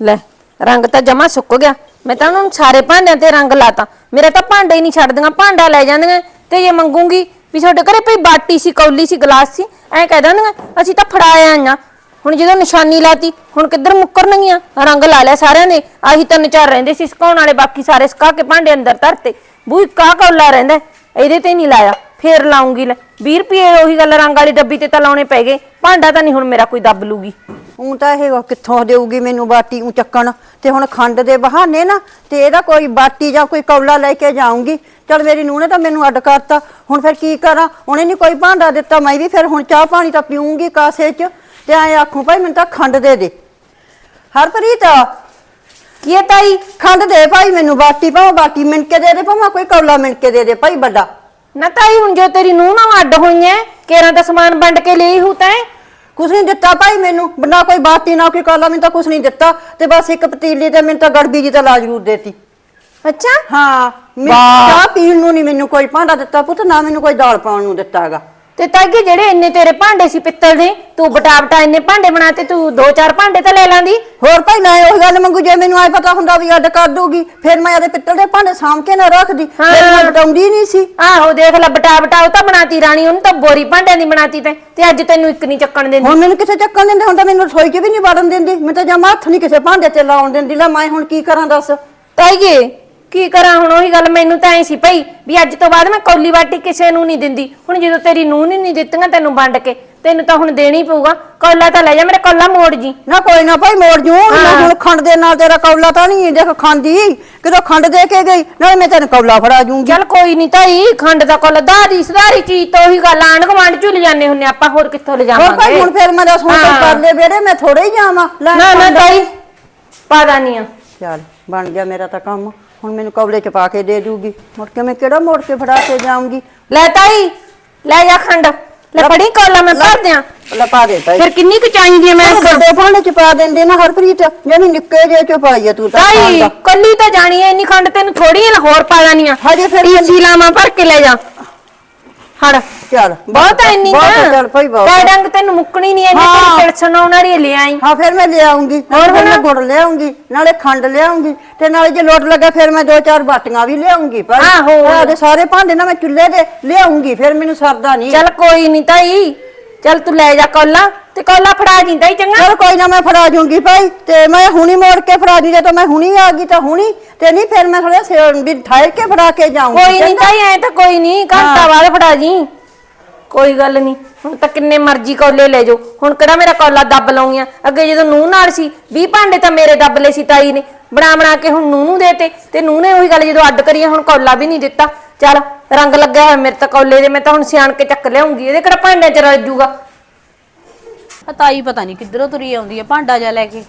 ਲੈ ਰੰਗ ਤਾਂ ਜਮਾ ਸੁੱਕ ਗਿਆ। ਮੈਂ ਤਾਂ ਉਹਨਾਂ ਨੂੰ ਸਾਰੇ ਭਾਂਡਿਆਂ ਤੇ ਰੰਗ ਲਾਤਾ। ਮੇਰਾ ਤਾਂ ਭਾਂਡਾ ਹੀ ਨਹੀਂ ਛੱਡਦੀਆਂ ਭਾਂਡਾ ਲੈ ਜਾਂਦੀਆਂ। ਤੇ ਜੇ ਮੰਗੂਗੀ ਵੀ ਤੁਹਾਡੇ ਘਰੇ ਭਈ ਬਾਟੀ ਸੀ ਕੌਲੀ ਸੀ ਗਲਾਸ ਸੀ ਐਂ ਕਹਿ ਦਿੰਦੀਆਂ ਅਸੀਂ ਤਾਂ ਫੜਾਇਆ ਆਈਆਂ। ਹੁਣ ਜਦੋਂ ਨਿਸ਼ਾਨੀ ਲਾਤੀ ਹੁਣ ਕਿੱਧਰ ਮੁੱਕਰਨਗੀਆਂ? ਰੰਗ ਲਾ ਲਿਆ ਸਾਰਿਆਂ ਨੇ। ਆਹੀ ਤਿੰਨ ਚਾਰ ਰਹਿੰਦੇ ਸੀ ਸੁਕਾਉਣ ਵਾਲੇ ਬਾਕੀ ਸਾਰੇ ਸੁਕਾ ਕੇ ਭਾਂਡੇ ਅੰਦਰ ਧਰਤੇ। ਬੂਈ ਕਾ ਕੌਲਾ ਰਹਿੰਦਾ ਹੈ, ਇਹਦੇ ਤੇ ਨਹੀਂ ਲਾਇਆ। ਫੇਰ ਲਾਉਂਗੀ ਲੈ। 20 ਰੁਪਏ ਉਹੀ ਗੱਲ ਰੰਗ ਵਾਲੀ ਡੱਬੀ ਤੇ ਤਾਂ ਲਾਉਣੇ ਪੈ ਗਏ। ਭਾਂਡਾ ਤਾਂ ਨਹੀਂ ਹੁਣ ਮੇਰਾ ਕੋਈ ਦੱਬ ਲੂਗੀ। ਉਹ ਤਾਂ ਇਹ ਕਿੱਥੋਂ ਦੇਊਗੀ ਮੈਨੂੰ ਬਾਟੀ ਉਹ ਚੱਕਣ? ਤੇ ਹੁਣ ਖੰਡ ਦੇ ਬਹਾਨੇ ਨਾ, ਤੇ ਇਹਦਾ ਕੋਈ ਬਾਟੀ ਜਾਂ ਕੋਈ ਕੌਲਾ ਲੈ ਕੇ ਜਾਊਂਗੀ। ਚਲ ਮੇਰੀ ਨੂੰਹ ਨੇ ਤਾਂ ਮੈਨੂੰ ਅੱਡ ਕਰਤਾ। ਹੁਣ ਫਿਰ ਕੀ ਕਰਾਂ? ਉਹਨੇ ਨਹੀਂ ਕੋਈ ਭਾਂਡਾ ਦਿੱਤਾ, ਮੈਂ ਵੀ ਫਿਰ ਹੁਣ ਚਾਹ ਪਾਣੀ ਤਾਂ ਪੀਊਂਗੀ ਕਾਸੇ 'ਚ। ਤੇ ਐ ਆਖੂ, ਭਾਈ ਮੈਨੂੰ ਤਾਂ ਖੰਡ ਦੇ ਦੇ। ਹਰਪ੍ਰੀਤ ਕੀ ਹੈ ਤਾਈ ਖੰਡ ਦੇ ਭਾਈ ਮੈਨੂੰ ਬਾਟੀ, ਭਾਵੇਂ ਬਾਟੀ ਮਿਣ ਕੇ ਦੇ ਦੇ, ਭਾਵੇਂ ਕੋਈ ਕੌਲਾ ਮਿਣ ਕੇ ਦੇ ਦੇ ਭਾਈ ਵੱਡਾ। ਨਾ ਤਾਈ, ਹੁਣ ਜੋ ਤੇਰੀ ਨੂੰਹ ਨਾਲ ਅੱਡ ਹੋਈ ਹੋਈਆਂ, ਕੇਰਾਂ ਦਾ ਸਮਾਨ ਵੰਡ ਕੇ ਲਈ ਹੂ ਤੈਂ? ਕੁਛ ਨਹੀਂ ਦਿੱਤਾ ਭਾਈ ਮੈਨੂੰ। ਨਾ ਕੋਈ ਬਾਟੀ ਨਾ ਕੋਈ ਕੌਲਾ ਮੈਨੂੰ ਤਾਂ ਕੁਛ ਨਹੀਂ ਦਿੱਤਾ। ਤੇ ਬਸ ਇੱਕ ਪਤੀਲੀ ਤੇ ਮੈਨੂੰ ਤਾਂ ਗੜਬੀ ਜੀ ਤਾਂ ਲਾ ਜ਼ਰੂਰ ਦੇਤੀ। ਅੱਛਾ? ਹਾਂ ਮੈਂ ਵਾਹ। ਚਾਹ ਪੀਣ ਨੂੰ ਨਹੀਂ ਮੈਨੂੰ ਕੋਈ ਭਾਂਡਾ ਦਿੱਤਾ ਪੁੱਤ ਨਾ ਮੈਨੂੰ ਕੋਈ ਦਾਲ ਪਾਉਣ ਨੂੰ ਦਿੱਤਾ ਹੈਗਾ। ਤੇ ਤਾਈਏ ਜਿਹੜੇ ਇੰਨੇ ਤੇਰੇ ਭਾਂਡੇ ਸੀ ਪਿੱਤਲ ਦੇ ਤੂੰ ਬਟਾ ਬਟਾ ਇੰਨੇ ਭਾਂਡੇ ਬਣਾਤੇ ਤੂੰ ਦੋ ਚਾਰ ਭਾਂਡੇ ਤਾਂ ਲੈ ਲਾਂਦੀ। ਹੋਰ ਭਾਈ ਨਾ ਉਹ ਗੱਲ ਮੰਗੂ ਜੇ ਮੈਨੂੰ ਆਏ ਪਤਾ ਹੁੰਦਾ ਵੀ ਅੱਡ ਕਰ ਦੂਗੀ ਫਿਰ ਮੈਂ ਇਹਦੇ ਪਿੱਤਲ ਦੇ ਭਾਂਡੇ ਸਾਂਭ ਕੇ ਨਾ ਰੱਖਦੀ ਫਿਰ ਮੈਂ। ਬਟਾਉਂਦੀ ਨਹੀਂ ਸੀ। ਆਹੋ ਦੇਖ ਲੈ ਬਟਾ ਬਟਾ ਉਹ ਤਾਂ ਬਣਾਤੀ ਰਾਣੀ ਉਹਨੂੰ ਤਾਂ ਬੋਰੀ ਭਾਂਡਿਆਂ ਦੀ ਬਣਾਤੀ ਤੈਂ ਤੇ ਅੱਜ ਤੈਨੂੰ ਇੱਕ ਨਹੀਂ ਚੱਕਣ ਦਿੰਦੀ। ਹੁਣ ਮੈਨੂੰ ਕਿਸੇ ਚੱਕਣ ਦਿੰਦੇ ਤਾਂ ਮੈਨੂੰ ਰਸੋਈ 'ਚ ਵੀ ਨਹੀਂ ਵੜਨ ਦਿੰਦੀ ਮੈਂ ਤਾਂ ਜਮਾ ਹੱਥ ਨਹੀਂ ਕਿਸੇ ਭਾਂਡੇ ਤੇ ਲਾਉਣ ਦਿੰਦੀ। ਲੈ ਮੈਂ ਹੁਣ ਕੀ ਕਰਾਂ ਦੱਸ? ਤਾਈਏ ਕੀ ਕਰਾਂ ਹੁਣ ਉਹੀ ਗੱਲ ਮੈਨੂੰ ਤਾਂ ਐ ਸੀ ਭਈ ਵੀ ਅੱਜ ਤੋਂ ਬਾਅਦ ਮੈਂ ਕੌਲੀ ਬਾਟੀ ਕਿਸੇ ਨੂੰ ਨਹੀਂ ਦਿੰਦੀ। ਹੁਣ ਜਦੋਂ ਤੇਰੀ ਨੂੰਹ ਨੇ ਨਹੀਂ ਦਿੱਤੀਆਂ ਤੈਨੂੰ ਵੰਡ ਕੇ ਤੈਨੂੰ ਤਾਂ ਹੁਣ ਦੇਣੀ ਪਊਗਾ। ਕੌਲਾ ਤਾਂ ਲੈ ਜਾ ਮੇਰੇ ਕੌਲਾ ਮੋੜ ਜੀ। ਨਾ ਕੋਈ ਨਾ ਭਾਈ ਮੋੜ ਜੂ। ਹੁਣ ਖੰਡ ਦੇ ਨਾਲ ਤੇਰਾ ਕੌਲਾ ਤਾਂ ਨਹੀਂ ਦੇਖ ਖਾਂਦੀ ਕਿਦੋਂ ਖੰਡ ਦੇ ਕੇ ਗਈ ਨਾਲੇ ਮੈਂ ਤੈਨੂੰ ਕੌਲਾ ਫੜਾ ਜੂੰਗੀ। ਚੱਲ ਕੋਈ ਨਹੀਂ ਤਾਈ ਖੰਡ ਦਾ ਕੋਲ ਦਾਦੀ ਸਦਾਰੀ ਚੀਜ਼ ਤਾਂ ਉਹੀ ਗੱਲ ਆਣ ਗਵਾਂਡ ਚ ਲਿਜਾਨੇ ਹੁੰਨੇ ਆਪਾਂ ਹੋਰ ਕਿੱਥੋਂ ਹੋਰ ਭਾਈ ਲਿਜਾਵਾਂਗੇ? ਹੁਣ ਫਿਰ ਮੈਂ ਦੱਸ ਹੁਣ। ਕਰ ਲੈ ਬੇੜੇ ਮੈਂ ਥੋੜੇ ਹੀ ਜਾਵਾਂ। ਨਾ ਨਾ। ਤਾਈ ਪਾਦਾ ਨਹੀਂ ਆ। ਚੱਲ ਬਣ ਗਿਆ ਮੇਰਾ ਤਾਂ ਕੰਮ। ਹੁਣ ਮੈਨੂੰ ਕੌਲੇ ਚ ਪਾ ਕੇ ਦੇ ਦੂਗੀ। ਮੁੜ ਕੇ ਮੈਂ ਕਿਹੜਾ ਮੋੜ ਕੇ ਫੜਾ ਕੇ ਜਾਊਂਗੀ? ਲੈ ਤਾਈ ਲੈ ਜਾ ਖੰਡ। ਲੈ ਫੜੀ ਕੋਲਾ ਮੈਂ ਭਰ ਦਿਆਂ। ਲੈ ਪਾ ਦੇ ਤਾਈ। ਫਿਰ ਕਿੰਨੀ ਕੁ ਚਾਹੀਦੀ ਐ ਮੈਂ ਵੱਡੇ ਭਾਂਡੇ ਚ ਪਾ ਦਿੰਦੇ ਨਾ ਹਰਪ੍ਰੀਤ। ਜਿਹੜੀ ਨਿੱਕੇ ਜੇ ਚ ਪਾਈ ਆ ਤੂੰ ਤਾਂ ਤਾਈ। ਕੱਲੀ ਤਾਂ ਜਾਣੀ ਐ ਇੰਨੀ ਖੰਡ ਤੈਨੂੰ ਥੋੜੀ ਹੋਰ ਪਾ ਜਾਣੀ ਆ। ਹਜੇ ਫਿਰ ਤੀਜੀ ਲਾਵਾਂ ਭਰ ਕੇ ਲੈ ਜਾ। ਹੜ ਚੱਲ ਬਹੁਤ ਐ ਇੰਨੀ ਬਹੁਤ ਤਾਂ ਆ, ਚੱਲ ਭਾਈ ਬਹੁਤ ਤੈ ਆ। ਡੰਗ ਤੈਨੂੰ ਮੁੱਕਣੀ ਨਹੀਂ ਐਨੀ ਹਾਂ। ਤੇਰੀ ਪਿਲਸਣ ਆਉਣ ਵਾਲੀ ਐ, ਲੈ ਆਈ ਹਾਂ ਫਿਰ ਮੈਂ ਲਿਆਉਂਗੀ ਹੋਰ ਹੋਰ ਮੈਂ ਹੁਣ? ਗੁੜ ਲਿਆਉਂਗੀ ਨਾਲੇ ਖੰਡ ਲਿਆਉਂਗੀ ਤੇ ਨਾਲੇ ਜੇ ਲੋਟ ਲੱਗਾ ਫਿਰ ਮੈਂ ਦੋ ਚਾਰ ਬਾਟੀਆਂ ਵੀ ਲਿਆਉਂਗੀ ਪਰ ਆਹੋ। ਦੇ ਸਾਰੇ ਭਾਂਡੇ ਨਾ ਮੈਂ ਚੁੱਲ੍ਹੇ ਦੇ ਲਿਆਉਂਗੀ ਫਿਰ ਮੈਨੂੰ ਸਰਦਾ ਨਹੀਂ ਚੱਲ ਕੋਈ ਨਹੀਂ ਤਾਈ ਚੱਲ ਤੂੰ ਲੈ ਜਾ ਕੋਲਾ ਤੇ ਕੋਲਾ ਫੜਾ ਚੰਗਾ ਚਲ ਕੋਈ ਨਾ ਮੈਂ ਫੜਾ ਜੂੰਗੀ ਭਾਈ ਤੇ ਮੈਂ ਹੁਣੀ ਮੋੜ ਕੇ ਫੜਾ ਦੀ ਜੇ ਤਾਂ ਮੈਂ ਹੁਣੀ ਆ ਗਈ ਤਾਂ ਹੁਣੀ ਤੇ ਨਹੀਂ ਫਿਰ ਮੈਂ ਥੋੜਾ ਵੀ ਠਹਿਰ ਕੇ ਫੜਾ ਕੇ ਜਾਊਂਗੀ ਕੋਈ ਨਹੀਂ? ਤਾਈ ਐ ਤਾਂ ਕੋਈ ਨਹੀਂ ਘੰਟਾ। ਬਾਅਦ ਫੜਾ ਜੀ ਕੋਈ ਗੱਲ ਨਹੀਂ। ਹੁਣ ਤਾਂ ਕਿੰਨੇ ਮਰਜ਼ੀ ਕੋਲੇ ਲੈ ਜਾਓ। ਹੁਣ ਕਿਹੜਾ ਮੇਰਾ ਕੋਲਾ ਦੱਬ ਲਾਉਂਗੀਆਂ ਅੱਗੇ ਜਦੋਂ ਨੂੰਹ ਨਾਲ ਸੀ 20 ਭਾਂਡੇ ਤਾਂ ਮੇਰੇ ਦੱਬ ਲਏ ਸੀ ਤਾਈ ਨੇ। ਬਣਾ ਬਣਾ ਕੇ ਹੁਣ ਨੂੰਹ ਨੂੰ ਦੇਤੇ ਤੇ ਨੂੰਹ ਨੇ ਉਹੀ ਗੱਲ ਜਦੋਂ ਅੱਡ ਕਰੀਏ ਹੁਣ ਕੌਲਾ ਵੀ ਨਹੀਂ ਦਿੱਤਾ। ਚੱਲ, ਰੰਗ ਲੱਗਿਆ ਹੋਇਆ ਮੇਰੇ ਤਾਂ ਕੌਲੇ ਦੇ, ਮੈਂ ਤਾਂ ਹੁਣ ਸਿਆਣ ਕੇ ਚੱਕ ਲਿਆਉਂਗੀ। ਇਹਦੇ ਕਿਹੜਾ ਭਾਂਡਿਆਂ ਚ ਰਲ ਜੂਗਾ? ਆ ਤਾਈ ਪਤਾ ਨਹੀਂ ਕਿੱਧਰੋਂ ਤੁਰੀ ਆਉਂਦੀ ਆ ਭਾਂਡਾ ਜਾ ਲੈ ਕੇ।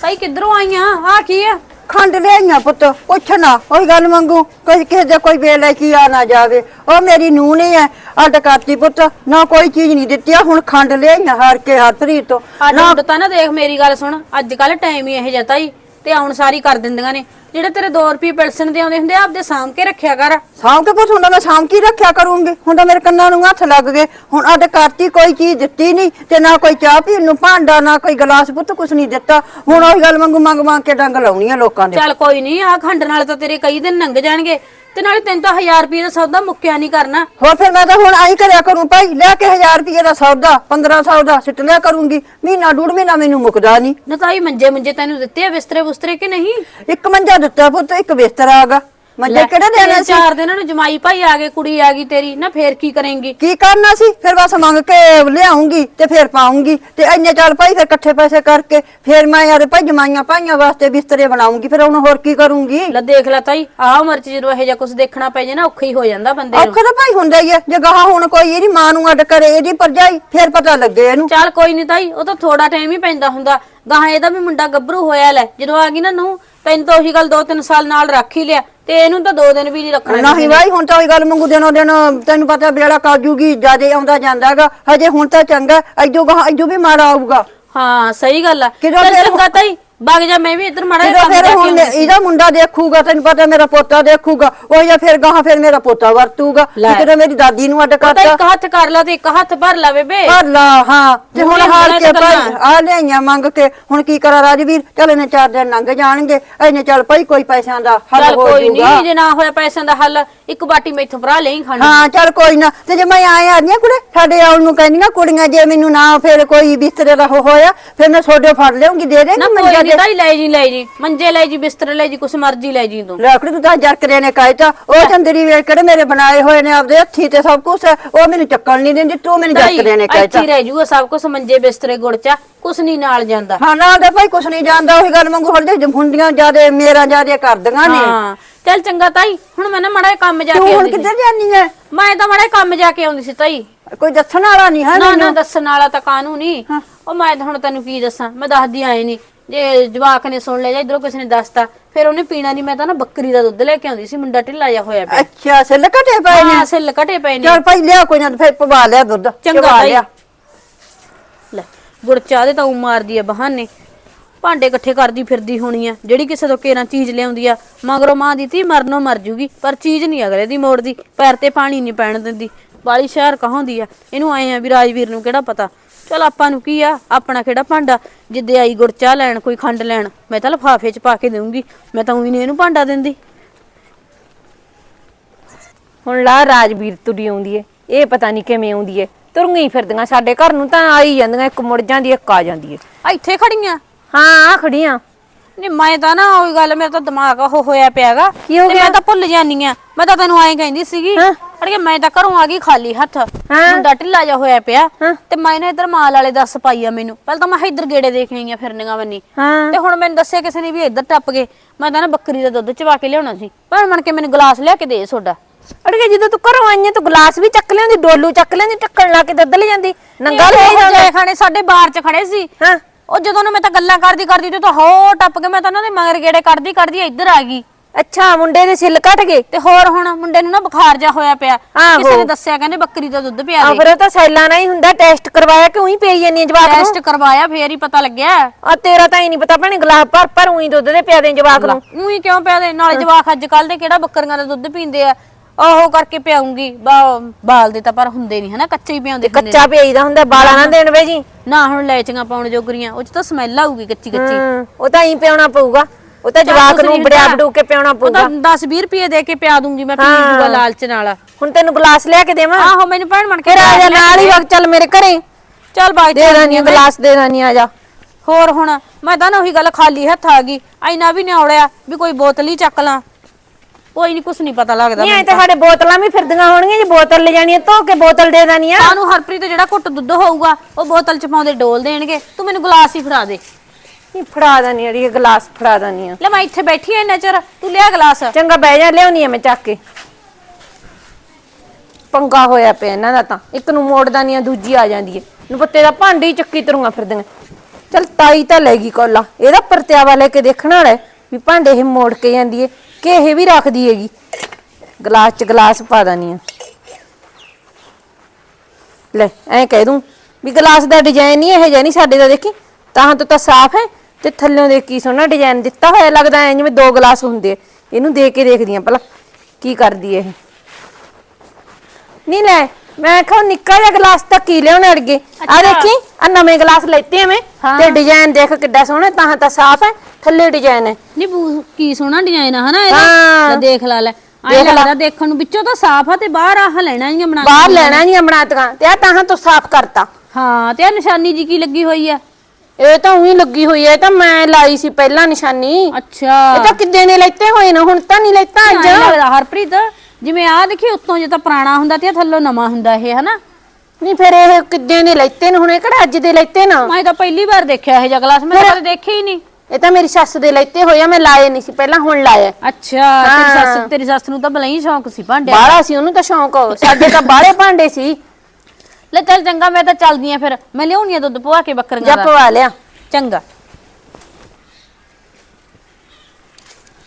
ਤਾਈ ਕਿੱਧਰੋਂ ਆਈਆਂ ਆ? ਕੀ ਆ? ਖੰਡ ਲਿਆਈਆਂ ਪੁੱਤ ਪੁੱਛ ਨਾ ਉਹੀ ਗੱਲ ਮੰਗੂ ਕੋਈ ਕਿਸੇ ਦੇ ਕੋਈ ਵੇਲੇ ਕੀ ਆ ਨਾ ਜਾਵੇ। ਉਹ ਮੇਰੀ ਨੂੰਹ ਨਹੀਂ ਹੈ ਅੱਡ ਕਰਤੀ ਪੁੱਤ ਨਾ ਕੋਈ ਚੀਜ਼ ਨਹੀਂ ਦਿੱਤੀ ਆ ਹੁਣ ਖੰਡ ਲਿਆਈਆਂ ਹਾਰ ਕੇ ਹਰਪ੍ਰੀਤ ਤੋਂ। ਅੱਡ ਉੱਡ ਤਾਂ ਨਾ ਦੇਖ ਮੇਰੀ ਗੱਲ ਸੁਣ ਅੱਜ ਕੱਲ ਟਾਈਮ ਹੀ ਇਹ ਜਿਹਾ ਤਾਈ। ਤੇ ਆਉਣ ਸਾਰੀ ਕਰ ਦਿੰਦੀਆਂ ਨੇ। ਜਿਹੜੇ ਤੇਰੇ 2 ਰੁਪਏ ਪਿਲਸਣ ਦੇ ਆਉਂਦੇ ਹੁੰਦੇ ਆ ਆਪਦੇ ਸਾਂਭ ਕੇ ਰੱਖਿਆ ਕਰ। ਸਾਂਭ ਕੇ ਪੁੱਤ ਹੁੰਦਾ ਮੈਂ ਸਾਂਭ ਕੀ ਰੱਖਿਆ ਕਰੂੰਗੀ। ਹੁਣ ਤਾਂ ਮੇਰੇ ਕੰਨਾਂ ਨੂੰ ਹੱਥ ਲੱਗ ਗਏ। ਹੁਣ ਅੱਡ ਕਰਤੀ ਕੋਈ ਚੀਜ਼ ਦਿੱਤੀ ਨਹੀਂ। ਤੇ ਨਾ ਕੋਈ ਚਾਹ ਪੀਣ ਨੂੰ ਭਾਂਡਾ ਨਾ ਕੋਈ ਗਲਾਸ ਪੁੱਤ ਕੁਛ ਨਹੀਂ ਦਿੱਤਾ। ਹੁਣ ਉਹੀ ਗੱਲ ਮੰਗੂ ਮੰਗ ਮੰਗ ਕੇ ਡੰਗ ਲਾਉਣੀਆਂ ਲੋਕਾਂ ਦੇ। ਚੱਲ ਕੋਈ ਨਹੀਂ ਆ ਖੰਡ ਨਾਲ ਤਾਂ ਤੇਰੇ ਕਈ ਦਿਨ ਲੰਘ ਜਾਣਗੇ। ਤੇ ਨਾਲੇ ਤੈਨੂੰ ਤਾਂ 1000 ਰੁਪਏ ਦਾ ਸੌਦਾ ਮੁੱਕਿਆ ਨਹੀਂ ਕਰਨਾ। ਹੋਰ ਫਿਰ ਮੈਂ ਤਾਂ ਹੁਣ ਆਈ ਕਰਿਆ ਕਰੂੰ ਭਾਈ ਲੈ ਕੇ 1000 ਰੁਪਏ ਦਾ ਸੌਦਾ 1500 ਦਾ ਸਿੱਟ ਲਿਆ ਕਰੂੰਗੀ। ਮਹੀਨਾ ਡੂਢ ਮਹੀਨਾ ਮੈਨੂੰ ਮੁੱਕਦਾ ਨਹੀਂ ਨਾ ਤਾਈ ਮੰਜੇ ਮੰਜੇ ਤੈਨੂੰ ਦਿੱਤੇ ਆ ਬਿਸਤਰੇ ਬੁਸਤਰੇ ਕਿ ਨਹੀਂ? ਇੱਕ ਮੰਜਾ ਦਿੱਤਾ ਪੁੱਤ ਇੱਕ ਬਿਸਤਰਾ ਆਗਾ ਮੰਜੇ ਕਿਹੜੇ ਦੇਣੇ ਸੀ? ਚਾਰ ਦਿਨਾਂ ਨੂੰ ਜਮਾਈ ਭਾਈ ਆ ਗਏ ਕੁੜੀ ਆ ਗਈ ਤੇਰੀ ਨਾ ਫੇਰ ਕੀ ਕਰੇਂਗੀ? ਕੀ ਕਰਨਾ ਸੀ? ਫਿਰ ਬਸ ਮੰਗ ਕੇ ਲਿਆਉਂਗੀ ਤੇ ਫਿਰ ਪਾਉਂਗੀ ਤੇ ਇੰਨੇ ਚੱਲ ਭਾਈ ਫਿਰ ਇਕੱਠੇ ਪੈਸੇ ਕਰਕੇ ਫਿਰ ਮੈਂ ਯਾਰ ਭਾਈ ਜਮਾਈਆਂ ਪਾਈਆਂ ਵਾਸਤੇ ਬਿਸਤਰੇ ਬਣਾਉਂਗੀ ਫਿਰ ਹੁਣ ਹੋਰ ਕੀ ਕਰੂੰਗੀ? ਲੈ ਦੇਖ ਲੈ ਤਾਈ ਆਹ ਉਮਰ ਚ ਜਦੋਂ ਇਹੋ ਜਿਹਾ ਕੁਝ ਦੇਖਣਾ ਪੈ ਜੇ ਨਾ ਔਖਾ ਹੀ ਹੋ ਜਾਂਦਾ ਬੰਦੇ ਨੂੰ। ਔਖਾ ਤਾਂ ਭਾਈ ਹੁੰਦਾ ਹੀ ਹੈ। ਜੇ ਗਾਹਾਂ ਹੁਣ ਕੋਈ ਇਹਦੀ ਮਾਂ ਨੂੰ ਅੱਡ ਕਰੇ ਇਹਦੀ ਪਰਜਾਈ ਫਿਰ ਪਤਾ ਲੱਗੇ ਇਹਨੂੰ। ਚੱਲ ਕੋਈ ਨਹੀਂ ਤਾਈ ਉਹ ਤਾਂ ਥੋੜਾ ਟਾਈਮ ਹੀ ਪੈਂਦਾ ਹੁੰਦਾ। ਗਾਹਾਂ ਇਹਦਾ ਵੀ ਮੁੰਡਾ ਗੱਭਰੂ ਹੋਇਆ ਲੈ ਜਦੋਂ ਆ ਗਈ ਨਾ ਨੂੰ ਤੈਨੂੰ ਤਾਂ ਉਹੀ ਗੱਲ 2-3 ਸਾਲ ਨਾਲ ਰੱਖ ਹੀ ਲਿਆ। ਤੇ ਇਹਨੂੰ ਤਾਂ 2 ਦਿਨ ਵੀ ਨਹੀਂ ਰੱਖਣਾ ਨਹੀਂ ਭਾਈ ਹੁਣ ਤਾਂ ਉਹੀ ਗੱਲ ਮੰਗੂ ਦਿਨੋਂ ਦਿਨ ਤੈਨੂੰ ਪਤਾ ਵੇਲਾ ਕਾਜੂਗੀ ਜਿਆਦੇ ਆਉਂਦਾ ਜਾਂਦਾਗਾ ਹਜੇ ਹੁਣ ਤਾਂ ਚੰਗਾ ਐਜੋ ਗਾਹਾਂ ਐਜੋ ਵੀ ਮਾੜਾ ਆਊਗਾ। ਹਾਂ ਸਹੀ ਗੱਲ ਆ। ਫਿਰ- ਚੰਗਾ ਤਾਈ। ਵਗ ਜਾ ਮੈਂ ਵੀ ਇੱਧਰ ਮਾੜਾ ਜਿਹਾ ਜਦੋਂ ਕੰਮ ਫਿਰ ਹੁਣ ਆਉਂਦੀ ਸੀ। ਇਹਦਾ ਮੁੰਡਾ ਦੇਖੂਗਾ ਤੈਨੂੰ ਪਤਾ ਮੇਰਾ ਪੋਤਾ ਦੇਖੂਗਾ ਉਹ ਜਾਂ ਫਿਰ ਗਾਹਾਂ ਫਿਰ ਮੇਰਾ ਪੋਤਾ ਵਰਤੂਗਾ। ਲੈ। ਕਿਤੇ ਮੇਰੀ ਦਾਦੀ ਨੂੰ ਅੱਡ ਪਤਾ ਕਰਤਾ। ਇੱਕ ਹੱਥ ਕਰ ਲਾ ਤੇ ਇੱਕ ਹੱਥ ਭਰ ਲਾ ਬੇਬੇ। ਭਰ ਲਾ ਹਾਂ। ਤੇ ਹੁਣ ਮੂਹਰੇ ਹੁੰਦੀਆਂ ਕੇ ਭਾਈ। ਆ ਲਿਆਈਆਂ ਮੰਗ ਕੇ। ਹੁਣ ਕੀ ਕਰਾਂ ਰਾਜਵੀਰ? ਚੱਲ ਇਹਨੇ ਚਾਰ ਦਿਨ ਲੰਘ ਜਾਣਗੇ। ਇਹਨੇ ਚੱਲ ਭਾਈ ਕੋਈ ਪੈਸਿਆਂ ਦਾ ਹੱਲ ਚੱਲ ਹੋ ਕੋਈ ਜਾਊਗਾ। ਨਹੀਂ ਜੇ ਨਾ ਹੋਇਆ ਪੈਸਿਆਂ ਦਾ ਹੱਲ ਇੱਕ ਬਾਟੀ ਮੈਥੋਂ ਭਰਾ ਲਈ ਖਾਣੀ। ਹਾਂ ਚੱਲ ਕੋਈ ਨਾ। ਤੇ ਜੇ ਮੈਂ ਆਏ ਆਦੀਆਂ ਕੁੜੇ ਸਾਡੇ ਆਉਣ ਨੂੰ ਕਹਿੰਦੀਆਂ ਕੁੜੀਆਂ ਜੇ ਮੈਨੂੰ ਨਾ ਫਿਰ ਕੋਈ ਬਿਸਤਰੇ ਦਾ ਹੋਇਆ ਫਿਰ ਮੈਂ ਤੁਹਾਡੇ ਫੜ ਲਿਆਉਂਗੀ ਦੇ ਦੇ ਨਾ ਨਾ ਕੋਈ ਨਹੀਂ ਤਾਈ ਲੈ ਜੀ ਲੈ ਜੀ। ਮੰਜੇ ਲੈ ਜੀ ਬਿਸਤਰੇ ਲੈ ਜੀ ਕੁਛ ਮਰਜ਼ੀ ਲੈ ਜੀ ਤੂੰ। ਲੱਕੜੀ ਤੂੰ ਤਾਂ ਜਰਕਰੇ ਨੇ ਕਹਿਤਾ ਉਹ ਚੰਦਰੀ ਵੇਖ ਕਿਹੜੇ ਮੇਰੇ ਬਣਾਏ ਹੋਏ ਨੇ ਆਪਦੇ ਹੱਥੀ ਤੇ ਸਭ ਕੁਝ ਉਹ ਮੈਨੂੰ ਚੱਕਣ ਨਹੀਂ ਦਿੰਦੀ ਤੂੰ ਮੈਨੂੰ ਜਰਕਰੇ ਨੇ ਇੱਥੇ ਕਹਿਤਾ ਹੀ ਰਹਿ ਜੂਗਾ ਸਭ ਕੁਛ ਮੰਜੇ ਬਿਸਤਰੇ ਗੁੜਚਾ ਕੁਛ ਨਹੀਂ ਨਾਲ ਜਾਂਦਾ। ਹਾਂ ਨਾਲ ਦੇ ਭਾਈ ਕੁਛ ਨਹੀਂ ਜਾਣਦਾ ਉਹੀ ਗੱਲ ਮੰਗੂ ਹੜ ਜੇ ਹੁੰਡੀਆਂ ਜਿਆਦੇ ਮੇਰਾ ਜਿਆਦੇ ਕਰਦੀਆਂ ਨੇ। ਹਾਂ। ਚੱਲ ਚੰਗਾ ਤਾਈ ਹੁਣ ਮੈਂ ਨਾ ਮੜਾ ਕੰਮ ਜਾ ਤੂੰ ਕੇ ਹੁਣ ਆਉਂਦੀ ਸੀ। ਕਿੱਧਰ ਜਾਨੀ ਹੈ ਮੈਂ ਤਾਂ ਮੜਾ ਕੰਮ ਜਾ ਕੇ ਆਉਂਦੀ ਸੀ ਤਾਈ। ਕੋਈ ਦੱਸਣ ਵਾਲਾ ਨਹੀਂ ਹੈ ਨਾ ਨਾ ਮੈਨੂੰ? ਦੱਸਣ ਵਾਲਾ ਤਾਂ ਕਾਨੂੰ ਨਹੀਂ। ਉਹ ਮੈਂ ਤਾਂ ਹੁਣ ਤੈਨੂੰ ਕੀ ਦੱਸਾਂ ਮੈਂ ਦੱਸਦੀ ਆਏ ਨਹੀਂ ਜੇ ਜਵਾਕ ਨੇ ਸੁਣ ਲਿਆ ਜਾਂ ਇਧਰੋਂ ਕਿਸੇ ਨੇ ਦੱਸਤਾ ਫਿਰ ਉਹਨੇ ਪੀਣਾ ਨਹੀਂ ਮੈਂ ਤਾਂ ਨਾ ਬੱਕਰੀ ਦਾ ਦੁੱਧ ਲੈ ਕੇ ਆਉਂਦੀ ਸੀ ਮੁੰਡਾ ਢਿੱਲਾ ਜਿਹਾ ਹੋਇਆ ਪਿਆ। ਅੱਛਾ ਸਿੱਲ ਘਟੇ ਪਏ ਨੇ? ਹਾਂ ਸਿੱਲ ਘਟੇ ਪਏ ਨੇ। ਚਲ ਭਾਈ ਲਿਆ ਕੋਈ ਨਾ ਫਿਰ ਪਵਾ ਲਿਆ ਦੁੱਧ ਚੰਗਾ ਲਿਆ। ਲੈ ਗੁੜ ਚਾਹ ਦੇ ਤਾਂ ਉਹ ਮਾਰਦੀ ਆ ਬਹਾਨੇ। ਭਾਂਡੇ ਇਕੱਠੇ ਕਰਦੀ ਫਿਰਦੀ ਹੋਣੀ ਆ ਜਿਹੜੀ ਕਿਸੇ ਤੋਂ ਕੇਰਾਂ ਚੀਜ਼ ਲਿਆਉਂਦੀ ਆ ਮਗਰੋਂ ਮਾਂ ਦੀ ਧੀ ਮਰਨੋਂ ਮਰ ਜੂਗੀ ਪਰ ਚੀਜ਼ ਨਹੀਂ ਅਗਲੇ ਦੀ ਮੋੜਦੀ ਪੈਰ ਤੇ ਪਾਣੀ ਨਹੀਂ ਪੈਣ ਦਿੰਦੀ। ਬਾਲੀ ਸ਼ਹਿਰ ਕਹਾਉਂਦੀ ਆ? ਇਹਨੂੰ ਆਏ ਆ ਵੀ ਰਾਜਵੀਰ ਨੂੰ ਕਿਹੜਾ ਪਤਾ? ਚਲ ਆਪਾਂ ਨੂੰ ਕੀ ਆ? ਆਪਣਾ ਕਿਹੜਾ ਭਾਂਡਾ? ਜਿੱਦੇ ਆਈ ਗੁੜ ਚਾਹ ਲੈਣ ਕੋਈ ਖੰਡ ਲੈਣ ਮੈਂ ਤਾਂ ਲਫਾਫੇ 'ਚ ਪਾ ਕੇ ਦੇਵਾਂਗੀ ਮੈਂ ਤਾਂ ਉਹੀ ਨਹੀਂ ਇਹਨੂੰ ਭਾਂਡਾ ਦਿੰਦੀ। ਹੁਣ ਲਾ ਰਾਜਵੀਰ ਤੁਰੀ ਆਉਂਦੀ ਏ। ਇਹ ਪਤਾ ਨਹੀਂ ਕਿਵੇਂ ਆਉਂਦੀ ਏ। ਤੁਰੀਆਂ ਹੀ ਫਿਰਦੀਆਂ ਸਾਡੇ ਘਰ ਨੂੰ ਤਾਂ ਆਈ ਜਾਂਦੀਆਂ ਇੱਕ ਮੁੜ ਜਾਂਦੀ ਇੱਕ ਆ ਜਾਂਦੀ ਏ। ਆ ਇੱਥੇ ਖੜੀਆਂ? ਹਾਂ ਆ ਖੜੀਆਂ। ਨਹੀਂ ਮੈਂ ਤਾਂ ਨਾ ਉਹੀ ਗੱਲ ਮੇਰਾ ਤਾਂ ਦਿਮਾਗ ਉਹ ਹੋਇਆ ਪਿਆਗਾ। ਕੀ ਹੋ ਗਿਆ? ਮੈਂ ਤਾਂ ਭੁੱਲ ਜਾਨੀ ਆ। ਮੈਂ ਤਾਂ ਤੈਨੂੰ ਐਂ ਕਹਿੰਦੀ ਸੀਗੀ ਹਾਂ। ਅੜੀਏ ਮੈਂ ਤਾਂ ਘਰੋਂ ਆ ਗਈ ਖਾਲੀ ਹੱਥ। ਮੁੰਡਾ ਢਿੱਲਾ ਜਾ ਹੋਇਆ ਪਿਆ। ਤੇ ਮੈਂ ਨਾ ਇਧਰ ਮਾਲ ਵਾਲੇ ਦੱਸ ਪਾਈ ਆ ਮੈਨੂੰ। ਪਹਿਲਾਂ ਤਾਂ ਮੈਂ ਇੱਧਰ ਗੇੜੇ ਦੇਖ ਆਈਆਂ ਫਿਰਨੀਆਂ ਬੰਨੀ। ਤੇ ਹੁਣ ਮੈਨੂੰ ਦੱਸਿਆ ਕਿਸੇ ਨੇ ਵੀ ਇੱਧਰ ਟੱਪ ਗਏ। ਮੈਂ ਤਾਂ ਨਾ ਬੱਕਰੀ ਦਾ ਦੁੱਧ ਚਵਾ ਕੇ ਲਿਆਉਣਾ ਸੀ। ਪਰ ਮਣ ਕੇ ਮੈਨੂੰ ਗਲਾਸ ਲਿਆ ਕੇ ਦੇ ਸੋਡਾ। ਅੜਗੇ ਜਦੋਂ ਤੂੰ ਘਰੋਂ ਆਈਆਂ ਤੂੰ ਗਲਾਸ ਵੀ ਚੱਕ ਲਿਆਂਦੀ ਡੋਲੂ ਚੱਕ ਲਿਆਂਦੀ ਟੱਕਣ ਲਾ ਕੇ ਦੁੱਧ ਲੈ ਜਾਂਦੀ। ਨੰਗਾ ਲੈ ਜਾਂਦਾ। ਖਾਣੇ ਸਾਡੇ ਬਾਹਰ ਚ ਖੜੇ ਸੀ। ਹਾਂ। ਉਹ ਜਦੋਂ ਨਾ ਮੈਂ ਤਾਂ ਗੱਲਾਂ ਕਰਦੀ ਕਰਦੀ ਤੇ ਤਾਂ ਹੋ ਟੱਪ ਕੇ ਮੈਂ ਤਾਂ ਉਹਨਾਂ ਦੇ ਮਗਰ ਗੇੜੇ ਕੱਢਦੀ ਕੱਢਦੀ ਇੱਧਰ ਆ ਗਈ। ਅੱਛਾ ਮੁੰਡੇ ਦੇ ਸਿੱਲ ਕੱਟ ਗਏ ਤੇ ਹੋਰ ਹੁਣ ਮੁੰਡੇ ਨੂੰ ਨਾ ਬੁਖਾਰ ਜਾ ਹੋਇਆ ਪਿਆ। ਆਹੋ। ਕਿਸੇ ਨੇ ਦੱਸਿਆ ਕਹਿੰਦੇ ਬੱਕਰੀ ਦਾ ਦੁੱਧ ਪਿਆ ਆ ਦੇ। ਫਿਰ ਉਹ ਤਾਂ ਸੈਲਾਂ ਨਾਲ ਹੀ ਹੁੰਦਾ ਟੈਸਟ ਕਰਵਾਇਆ ਕਿ ਉਹੀ ਪਈ ਜਾਂਦੀ ਜਵਾਕ ਨੂੰ? ਟੈਸਟ ਕਰਵਾਇਆ ਫੇਰ ਹੀ ਪਤਾ ਲੱਗਿਆ। ਆ ਤੇਰਾ ਤਾਂ ਹੀ ਨਹੀਂ ਪਤਾ ਭੈਣੇ ਗਲਾਸ ਭਰ ਭਰ ਉਹੀ ਦੁੱਧ ਦੇ ਪਿਆ ਦੇ ਜਵਾਕ ਨੂੰ। ਉਹੀ ਕਿਉਂ ਪਿਆ ਦੇ? ਨਾਲੇ ਜਵਾਕ ਅੱਜ ਕੱਲ ਦੇ ਕਿਹੜਾ ਬੱਕਰੀਆਂ ਦਾ ਦੁੱਧ ਪੀਂਦੇ ਆ? ਉਹ ਕਰਕੇ ਪਿਆਉਂਗੀ। ਬਾਲ ਦੇ ਤਾਂ ਪਰ ਹੁੰਦੇ ਨਹੀਂ ਹਨਾ? ਕੱਚੇ ਹੀ ਪਿਆਉਂਦੇ ਹੁੰਦੇ ਨੇ। ਕੱਚਾ ਪਿਆਈਦਾ ਹੁੰਦਾ ਬਾਲਾਂ ਨਾ ਦੇਣ ਵੇ ਜੀ। ਨਾ ਹੁਣ ਲੈਚੀਆਂ ਪਾਉਣ ਜੋਗਰੀਆਂ ਉਹ ਚ ਤਾਂ ਸਮੈਲ ਆਊਗੀ ਕੱਚੀ ਕੱਚੀ ਹੂੰ, ਉਹ ਤਾਂ ਹੀ ਪਿਆਉਣਾ ਪਊਗਾ। ਉਹ ਤਾਂ ਜਵਾਕ ਨੂੰ ਨੀ ਬੜਿਆ। ਬੜੂ ਕੇ ਪਿਆਉਣਾ ਪਊਗਾ ਤਾਂ 10 20 ਰੁਪਏ ਦੇ ਕੇ ਪਿਆ ਦੂੰਗੀ ਮੈਂ ਪੀ। ਜੂਗਾ ਲਾਲਚ ਨਾਲ। ਹੁਣ ਤੈਨੂੰ ਗਲਾਸ ਲਿਆ ਕੇ ਦੇਵਾਂ? ਆਹੋ ਮੈਨੂੰ ਭੈਣ ਬਣ ਕੇ ਫਿਰ ਆ ਜਾ ਨਾਲ ਹੀ ਚੱਲ ਮੇਰੇ ਘਰੇ। ਚੱਲ ਬਾਈ ਦੇ ਰਾਨੀ ਗਲਾਸ ਦੇ ਰਾਨੀ ਆ ਜਾ। ਹੋਰ ਹੁਣ ਮੈਂ ਤਾਂ ਨਾ ਉਹੀ ਗੱਲ ਖਾਲੀ ਹੱਥ ਆ ਗਈ। ਐਨਾ ਵੀ ਨਹੀਂ ਔੜਿਆ ਵੀ ਕੋਈ ਬੋਤਲ ਹੀ ਚੱਕ ਲਾਂ। ਕੋਈ ਨਹੀਂ ਕੁਛ ਨਹੀਂ ਪਤਾ ਲੱਗਦਾ ਨਹੀਂ ਐ ਤਾਂ ਸਾਡੇ ਬੋਤਲਾਂ ਵੀ ਫਿਰਦੀਆਂ ਹੋਣਗੀਆਂ ਜੇ ਬੋਤਲ ਲੈ ਜਾਣੀ ਹੈ ਧੋ ਕੇ ਬੋਤਲ ਦੇ ਦੇਣੀ ਆ। ਸਾਨੂੰ ਹਰਪ੍ਰੀਤ ਜਿਹੜਾ ਘੁੱਟ ਦੁੱਧ ਹੋਊਗਾ ਉਹ ਬੋਤਲ ਚ ਪਾਉਂਦੇ ਡੋਲ ਦੇਣਗੇ। ਤੂੰ ਮੈਨੂੰ ਗਲਾਸ ਹੀ ਫੜਾ ਦੇ। ਨਹੀਂ ਫੜਾ ਦੇਣੀ ਅੜੀ ਗਲਾਸ ਫੜਾ ਦੇਣੀ ਆ। ਲੈ ਮੈਂ ਇੱਥੇ ਬੈਠੀ ਐ ਇੰਨਾ ਚਿਰ। ਤੂੰ ਲਿਆ ਗਲਾਸ। ਚੰਗਾ ਬਹਿ ਜਾ ਲਿਆਉਣੀ ਆ ਮੈਂ ਚੱਕ ਕੇ। ਪੰਗਾ ਹੋਇਆ ਪਿਆ ਇਹਨਾਂ ਦਾ ਤਾਂ। ਇੱਕ ਨੂੰ ਮੋੜਦਾ ਨਹੀਂ ਆ ਦੂਜੀ ਆ ਜਾਂਦੀ ਏ। ਨੂੰ ਪੱਤੇ ਦਾ ਭਾਂਡੇ ਹੀ ਚੱਕੀ ਤਰੂਆਂ ਫਿਰਦੀਆਂ। ਚਲ ਤਾਈ ਤਾਂ ਲੈ ਗਈ ਕੋਲਾ। ਇਹਦਾ ਪਰਤਿਆਵਾ ਲੈ ਕੇ ਦੇਖਣਾ ਵਾਲਾ ਵੀ ਭਾਂਡੇ ਇਹ ਮੋੜ ਕੇ ਜਾਂਦੀ ਏ ਕਿ ਇਹ ਵੀ ਰੱਖਦੀ ਹੈਗੀ। ਗਲਾਸ ਚ ਗਲਾਸ ਪਾ ਦਾਨੀ ਆ। ਲੈ ਐਂ ਕਹਿ ਦੂੰ ਵੀ ਗਲਾਸ ਦਾ ਡਿਜ਼ਾਈਨ ਨਹੀਂ ਇਹ ਜਿਹਾ ਨਹੀਂ ਸਾਡੇ ਦਾ ਦੇਖੀ? ਤਾਂ ਤੋਂ ਤਾਂ ਸਾਫ਼ ਹੈ। ਤੇ ਥੱਲਿਓਂ ਦੇ ਕੀ ਸੋਹਣਾ ਡਿਜ਼ਾਈਨ ਦਿੱਤਾ ਹੋਇਆ ਲੱਗਦਾ ਐ ਜਿਵੇਂ ਦੋ ਗਲਾਸ ਹੁੰਦੇ। ਇਹਨੂੰ ਦੇ ਕੇ ਦੇਖਦੀ ਆ ਭਲਾ ਕੀ ਕਰਦੀ ਇਹ। ਨਹੀਂ ਲੈ ਮੈਂ ਕਿਹਾ ਨਿੱਕਾ ਜਿਹਾ ਗਲਾਸ ਤਾਂ ਕੀ ਲਿਆਉਣ ਅੜਗੇ ਆ ਦੇਖੀ ਆ ਨਵੇਂ ਗਲਾਸ ਲੈਤੇ ਮੈਂ ਤੇ ਡਿਜ਼ਾਈਨ ਦੇਖ ਕਿੱਡਾ ਸੋਹਣਾ ਤਾਂ ਤਾਂ ਸਾਫ਼ ਹੈ ਥੱਲੇ ਡਿਜ਼ਾਈਨ ਹੈ ਨਹੀਂ ਬੂ ਕੀ ਸੋਹਣਾ ਡਿਜ਼ਾਈਨ ਆ ਹਨਾ ਇਹਦਾ? ਹਾਂ। ਲੈ ਦੇਖ ਲਾ ਲੈ ਐ ਲੱਗਦਾ ਦੇਖਣ ਨੂੰ ਵਿੱਚੋਂ ਤਾਂ ਸਾਫ਼ ਆ ਤੇ ਬਾਹਰ ਆਹ ਲੈਣਾ ਹੀ ਬਣਾ ਕੇ। ਬਾਹਰ ਲੈਣਾ ਨਹੀਂ ਬਣਾਤੀਆਂ ਤੇ ਆ ਤਾਂ ਤੋਂ ਸਾਫ਼ ਕਰਤਾ। ਹਾਂ ਤੇ ਆ ਨਿਸ਼ਾਨੀ ਜੀ ਕੀ ਲੱਗੀ ਹੋਈ ਆ? ਇਹ ਤਾਂ ਉਹੀ ਲੱਗੀ ਹੋਈ ਐ ਇਹ ਤਾਂ ਮੈਂ ਲਾਈ ਸੀ ਪਹਿਲਾਂ ਨਿਸ਼ਾਨੀ। ਅੱਛਾ। ਇਹ ਤਾਂ ਕਿੱਦੇ ਨੇ ਲੈਤੇ ਹੋਏ ਨੇ ਹੁਣ ਤਾਂ ਨਹੀਂ ਲੈਤਾ ਅੱਜ। ਲੱਗਦਾ ਹਰਪ੍ਰੀਤ ਜਿਵੇਂ ਆ ਦੇਖੀ ਉੱਤੋਂ ਜੇ ਤਾਂ ਪੁਰਾਣਾ ਹੁੰਦਾ ਤੇ ਥੱਲੋਂ ਨਵਾਂ ਹੁੰਦਾ ਇਹ ਹਨਾ? ਨਹੀਂ ਫਿਰ ਇਹ ਕਿੱਦੇ ਨੇ ਲੈਤੇ ਨੇ ਹੁਣ ਇਹ ਕਿਹੜਾ ਅੱਜ ਦੇ ਲੈਤੇ ਨਾ? ਮੈਂ ਤਾਂ ਪਹਿਲੀ ਵਾਰ ਦੇਖਿਆ ਇਹ ਜਿਹਾ ਗਲਾਸ ਮੈਂ ਤਾਂ ਕਦੇ ਦੇਖਿਆ ਹੀ ਨਹੀਂ। ਇਹ ਤਾਂ ਮੇਰੀ ਸੱਸ ਦੇ ਲੈਤੇ ਹੋਏ ਆ ਮੈਂ ਲਾਏ ਨਹੀਂ ਸੀ ਪਹਿਲਾਂ ਹੁਣ ਲਾਇਆ। ਅੱਛਾ ਤੇਰੀ ਸੱਸ ਤੇਰੀ ਸੱਸ ਨੂੰ ਤਾਂ ਬਲਾ ਹੀ ਸ਼ੌਂਕ ਸੀ ਭਾਂਡਿਆਂ ਦਾ। ਬਾਹਲਾ ਸੀ ਉਹਨੂੰ ਤਾਂ ਸ਼ੌਂਕ ਸਾਡੇ ਤਾਂ ਬਾਹਲੇ ਭਾਂਡੇ ਸੀ। ਲੈ ਚੱਲ ਚੰਗਾ ਮੈਂ ਤਾਂ ਚੱਲਦੀ ਆ ਫਿਰ। ਮੈਂ ਲਿਆਉਣੀ ਆ ਦੁੱਧ ਪਵਾ ਕੇ ਬੱਕਰੀਆਂ ਜਾਂ ਦਾ। ਪਵਾ ਲਿਆ ਚੰਗਾ।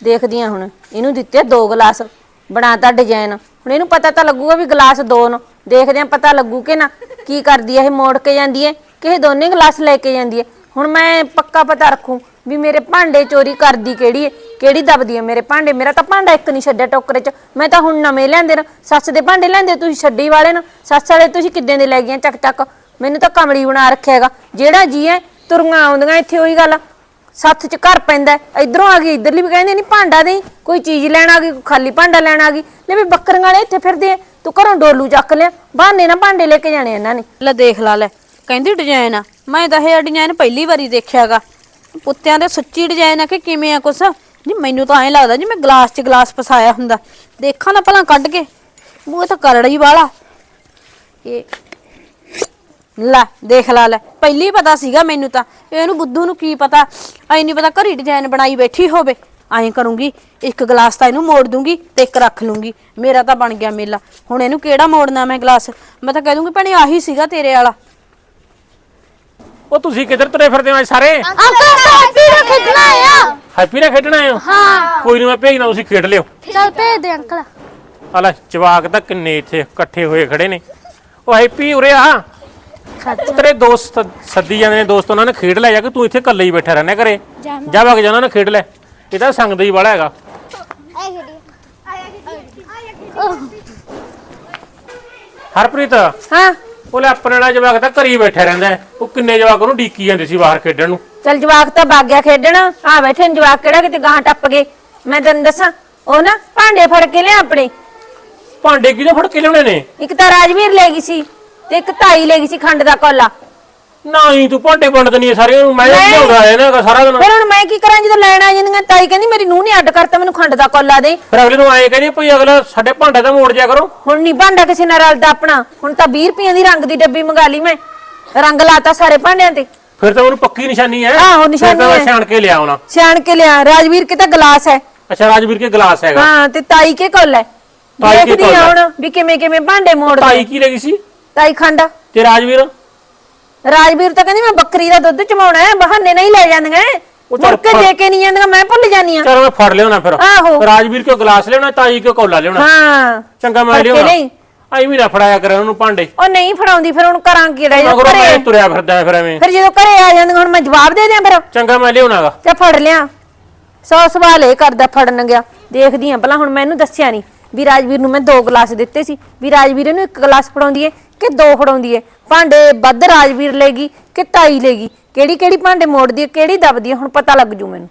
ਦੇਖਦੀ ਆ ਹੁਣ ਇਹਨੂੰ ਦਿੱਤੇ ਦੋ ਗਲਾਸ ਬਣਾਤਾ ਡਿਜ਼ਾਈਨ ਹੁਣ ਇਹਨੂੰ ਪਤਾ ਤਾਂ ਲੱਗੂਗਾ ਵੀ ਗਲਾਸ ਦੋ ਨੇ। ਦੇਖਦੇ ਆ ਪਤਾ ਲੱਗੂ ਕਿ ਨਾ ਕੀ ਕਰਦੀ ਐ ਇਹ ਮੋੜ ਕੇ ਜਾਂਦੀ ਐ ਕਿ ਇਹ ਦੋਨੇ ਗਲਾਸ ਲੈ ਕੇ ਜਾਂਦੀ ਐ ਹੁਣ ਮੈਂ ਪੱਕਾ ਪਤਾ ਰੱਖੂ ਵੀ ਮੇਰੇ ਭਾਂਡੇ ਚੋਰੀ ਕਰਦੀ ਕਿਹੜੀ ਏ। ਕਿਹੜੀ ਦਬਦੀ ਹੈ ਮੇਰੇ ਭਾਂਡੇ? ਮੇਰਾ ਤਾਂ ਭਾਂਡਾ ਇੱਕ ਨਹੀਂ ਛੱਡਿਆ ਟੋਕਰੇ 'ਚ। ਮੈਂ ਤਾਂ ਹੁਣ ਨਵੇਂ ਲਿਆਂਦੇ ਨਾ। ਸੱਸ ਦੇ ਭਾਂਡੇ ਲਿਆਂਦੇ, ਤੁਸੀਂ ਛੱਡੀ ਵਾਲੇ ਨਾ। ਸੱਸ ਵਾਲੇ ਤੁਸੀਂ ਕਿੱਦਾਂ ਦੇ ਲੈ ਗਈਆਂ ਚੱਕ ਚੱਕ? ਮੈਨੂੰ ਤਾਂ ਕਮਲੀ ਬਣਾ ਰੱਖਿਆ ਹੈਗਾ। ਜਿਹੜਾ ਜੀ ਹੈ ਤੁਰੀਆਂ ਆਉਂਦੀਆਂ ਇੱਥੇ ਉਹੀ ਗੱਲ। ਸੱਥ 'ਚ ਘਰ ਪੈਂਦਾ ਇਧਰੋਂ ਆ ਗਈ, ਇਧਰਲੀ ਵੀ ਕਹਿੰਦੇ ਨਹੀਂ ਭਾਂਡਾ ਦੇ ਕੋਈ ਚੀਜ਼ ਲੈਣ ਆ ਗਈ, ਕੋਈ ਖਾਲੀ ਭਾਂਡਾ ਲੈਣ ਆ ਗਈ। ਲੈ ਵੀ ਬੱਕਰੀਆਂ ਵਾਲੇ ਇੱਥੇ ਫਿਰਦੇ ਆ। ਤੂੰ ਘਰੋਂ ਡੋਲੂ ਚੱਕ ਲਿਆ। ਬਹਾਨੇ ਨਾ ਭਾਂਡੇ ਲੈ ਕੇ ਜਾਣੇ ਇਹਨਾਂ ਨੇ। ਲੈ ਦੇਖ ਲਾ ਲੈ। ਕਹਿੰਦੀ ਡਿਜ਼ਾਈਨ ਆ। ਮੈਂ ਤਾਂ ਇਹ ਡਿਜ਼ਾਈਨ ਪਹਿਲੀ ਵਾਰੀ ਦੇਖਿਆਗਾ ਪੁੱਤਿਆਂ ਦੇ ਸੱਚੀ ਡਿਜ਼ਾਈਨ ਆ ਕਿ ਕਿਵੇਂ ਆ ਕੁਛ? ਜੀ ਮੈਨੂੰ ਤਾਂ ਐਂ ਲੱਗਦਾ ਜਿਵੇਂ ਗਲਾਸ 'ਚ ਗਲਾਸ ਫਸਾਇਆ ਹੁੰਦਾ। ਦੇਖਾਂ ਨਾ ਭਲਾ ਕੱਢ ਕੇ। ਮੂੰਹ ਤਾਂ ਕਰੜਾ ਹੀ ਵਾਲਾ। ਇਹ ਲੈ ਦੇਖ ਲਾ ਲੈ। ਪਹਿਲੀ ਪਤਾ ਸੀਗਾ ਮੈਨੂੰ ਤਾਂ। ਇਹਨੂੰ ਬੁੱਧੂ ਨੂੰ ਕੀ ਪਤਾ? ਐ ਨਹੀਂ ਪਤਾ ਘਰੀ ਡਿਜ਼ਾਈਨ ਬਣਾਈ ਬੈਠੀ ਹੋਵੇ। ਐਂ ਕਰੂੰਗੀ ਇੱਕ ਗਲਾਸ ਤਾਂ ਇਹਨੂੰ ਮੋੜ ਦੂੰਗੀ ਤੇ ਇੱਕ ਰੱਖ ਲੂੰਗੀ। ਮੇਰਾ ਤਾਂ ਬਣ ਗਿਆ ਮੇਲਾ। ਹੁਣ ਇਹਨੂੰ ਕਿਹੜਾ ਮੋੜਨਾ ਮੈਂ ਗਲਾਸ? ਮੈਂ ਤਾਂ ਕਹਿ ਦੂੰਗੀ ਭੈਣੇ ਆਹੀ ਸੀਗਾ ਤੇਰੇ ਵਾਲਾ। ਉਹ ਤੁਸੀਂ ਕਿੱਧਰ ਤੁਰੇ ਫਿਰਦੇ ਹੋ ਅੱਜ ਸਾਰੇ? ਅੰਕਲ ਹੈਪੀ ਦਾ ਖੇਡਣਾ ਆ। ਹੈਪੀ ਨਾਲ ਖੇਡਣਾ ਆਏ ਹੋ? ਕੋਈ ਨਹੀਂ ਮੈਂ ਭੇਜਦਾ ਤੁਸੀਂ ਖੇਡ ਲਿਓ। ਚਲ ਭੇਜ ਦੇ ਅੰਕਲ। ਆ ਲੈ ਜਵਾਕ ਤਾਂ ਕਿੰਨੇ ਇੱਥੇ ਇਕੱਠੇ ਹੋਏ ਖੜੇ ਨੇ। ਉਹ ਹੈਪੀ ਉਰੇ ਆ। ਉਹ ਤੇਰੇ ਦੋਸਤ ਸੱਦੀ ਜਾਂਦੇ ਨੇ ਦੋਸਤ ਉਹਨਾਂ ਨੇ ਖੇਡ ਲਿਆ ਜਾ ਕੇ ਤੂੰ ਇੱਥੇ ਇਕੱਲੇ ਹੀ ਬੈਠਾ ਰਹਿਣਾ ਘਰੇ। ਜਾ ਵਗ ਜਾ ਉਹਨਾਂ ਨੇ ਖੇਡ ਲੈ। ਇਹ ਤਾਂ ਸੰਗ ਦਾ ਹੀ ਵਾਲਾ ਹੈਗਾ। ਹਰਪ੍ਰੀਤ। ਹਾਂ। ਉਹ ਲੈ ਆਪਣੇ ਨਾਲ ਜਵਾਕ ਤਾਂ ਘਰੇ ਬੈਠਾ ਰਹਿੰਦਾ ਹੈ। ਉਹ ਕਿੰਨੇ ਜਵਾਕ ਉਹਨੂੰ ਡੀਕੀ ਜਾਂਦੇ ਸੀ ਬਾਹਰ ਖੇਡਣ ਨੂੰ। ਚੱਲ ਜਵਾਕ ਤਾਂ ਵਗ ਗਿਆ ਖੇਡਣ। ਆ ਬੈਠੇ ਨੇ ਜਵਾਕ ਕਿਹੜਾ ਕਿਤੇ ਗਾਂ ਟੱਪ ਗਏ? ਮੈਂ ਤੈਨੂੰ ਦੱਸਾਂ ਉਹ ਨਾ ਭਾਂਡੇ ਫੜ ਕੇ ਲਿਆ ਆਪਣੇ। ਭਾਂਡੇ ਕਿਹਦੇ ਫੜ ਕੇ ਲਿਆਉਣੇ ਨੇ? ਇੱਕ ਤਾਂ ਰਾਜਵੀਰ ਲੈ ਗਈ ਸੀ ਤੇ ਇੱਕ ਤਾਈ ਲੈ ਗਈ ਸੀ ਖੰਡ ਦਾ ਕੋਲਾ। ਨਹੀਂ ਤੂੰ ਭਾਂਡੇ ਵੰਡ ਦਨੀ ਸਾਰਿਆਂ ਨੂੰ ਮੈਂ। ਲਿਆਉਂਦਾ ਹੈ ਨਾ ਸਾਰਾ ਦਿਨ। ਫਿਰ ਹੁਣ ਮੈਂ ਕੀ ਕਰਾਂ ਜਦੋਂ ਲੈਣ ਆ ਜਾਂਦੀਆਂ ਤਾਈ ਕਹਿੰਦੀ ਮੇਰੀ ਨੂੰਹ ਨੇ ਅੱਡ ਕਰਤਾ ਮੈਨੂੰ ਖੰਡ ਦਾ ਕੋਲਾ ਦੇ। ਫਿਰ ਅਗਲੇ ਨੂੰ ਆਏ ਕਹਿੰਦੇ ਭਈ ਅਗਲਾ ਸਾਡੇ ਭਾਂਡੇ ਦਾ ਮੋੜ ਜਾ ਕਰੋ। ਹੁਣ ਨਹੀਂ ਭਾਂਡਾ ਕਿਸੇ ਨਾਲ ਰਲਦਾ ਆਪਣਾ ਹੁਣ ਤਾਂ 20 ਰੁਪਈਆਂ ਦੀ ਰੰਗ ਦੀ ਡੱਬੀ ਮੰਗਾ ਲਈ ਮੈਂ। ਰੰਗ ਲਾਤਾ ਸਾਰੇ ਭਾਂਡਿਆਂ ਤੇ। ਫਿਰ ਤਾਂ ਉਹਨੂੰ ਪੱਕੀ ਨਿਸ਼ਾਨੀ ਹੈ। ਆਹੋ, ਨਿਸ਼ਾਨੀ ਹੈ। ਛਾਣ ਕੇ ਲਿਆ ਆਉਣਾ। ਸਿਆਣ ਕੇ ਲਿਆ ਰਾਜਵੀਰ ਕੇ ਤਾਂ ਗਲਾਸ ਹੈ। ਅੱਛਾ ਰਾਜਵੀਰ ਕੇ ਗਲਾਸ ਹੈਗਾ। ਹਾਂ ਤੇ ਤਾਈ ਕੇ ਕੋਲਾ ਹੈ। ਤਾਈ ਕੇ ਦੇਖਦੀ ਕੋਲ ਆ ਹੈ। ਹੁਣ ਵੀ ਕਿਵੇਂ ਕਿਵੇਂ ਭਾਂਡੇ ਮੋੜਦੇ ਤਾਈ ਕੀ ਲੱਗੀ ਸੀ? ਤਾਈ ਖੰਡ। ਤੇ ਰਾਜਵੀਰ? ਰਾਜਵੀਰ ਤਾਂ ਕਹਿੰਦੀ ਮੈਂ ਬੱਕਰੀ ਦਾ ਦੁੱਧ ਚਮਾਉਣਾ ਹੈ ਬਹਾਨੇ ਨਹੀਂ ਲੈ ਜਾਂਦੀਆਂ ਉਹ ਮੁੜ ਕੇ ਦੇ ਕੇ ਨਹੀਂ ਜਾਂਦੀਆਂ ਮੈਂ ਭੁੱਲ ਜਾਨੀ ਆ ਚਲੋ ਮੈਂ ਫੜ ਲਿਆਉਣਾ ਫਿਰ। ਆਹੋ। ਰਾਜਵੀਰ ਕਿਉਂ ਗਲਾਸ ਲਿਆਉਣਾ ਤਾਈ ਕਿਉਂ ਕੌਲਾ ਲਿਆਉਣਾ? ਹਾਂ। ਚੰਗਾ ਮੈਂ ਫੜ ਕੇ ਲਿਆਉਣਾ। ਆਈ ਵੀ ਨਾ ਫੜਾਇਆ ਕਰ ਉਹਨੂੰ ਭਾਂਡੇ। ਉਹ ਨਹੀਂ ਫੜਾਉਂਦੀ ਫਿਰ ਹੁਣ ਕਰਾਂ ਕਿਹੜਾ ਜਦੋਂ ਮਗਰੋਂ ਮੈਂ ਘਰੇ ਤੁਰਿਆ ਫਿਰਦਾ ਫਿਰ ਐਵੇਂ। ਫਿਰ ਜਦੋਂ ਘਰੇ ਆ ਜਾਂਦੀਆਂ ਹੁਣ ਮੈਂ ਜਵਾਬ ਦੇ ਦਿਆਂ ਫਿਰ। ਚੰਗਾ ਮੈਂ ਲਿਆਉਣਾਗਾ। ਤੇ ਫੜ ਲਿਆ। ਸੌ ਸਵਾਲ ਇਹ ਕਰਦਾ ਫੜਨ ਗਿਆ। ਦੇਖਦੀ ਆ ਭਲਾ ਹੁਣ ਮੈਨੂੰ ਦੱਸਿਆ ਨਹੀਂ ਵੀ ਰਾਜਵੀਰ ਨੂੰ ਮੈਂ ਦੋ ਗਲਾਸ ਦਿੱਤੇ ਸੀ। ਵੀ ਰਾਜਵੀਰ ਨੂੰ ਇੱਕ ਗਲਾਸ ਫੜਾਉਂਦੀ ਏ ਕਿ ਦੋ ਫੜਾਉਂਦੀ ਏ? ਭਾਂਡੇ ਵੱਧ ਰਾਜਵੀਰ ਲੈਗੀ ਕਿ ਤਾਈ ਲੈਗੀ ਕਿਹੜੀ ਕਿਹੜੀ ਭਾਂਡੇ ਮੋੜਦੀ ਏ? ਕਿਹੜੀ ਦਬਦੀ ਏ? ਹੁਣ ਪਤਾ ਲੱਗ ਜੂ ਮੈਨੂੰ।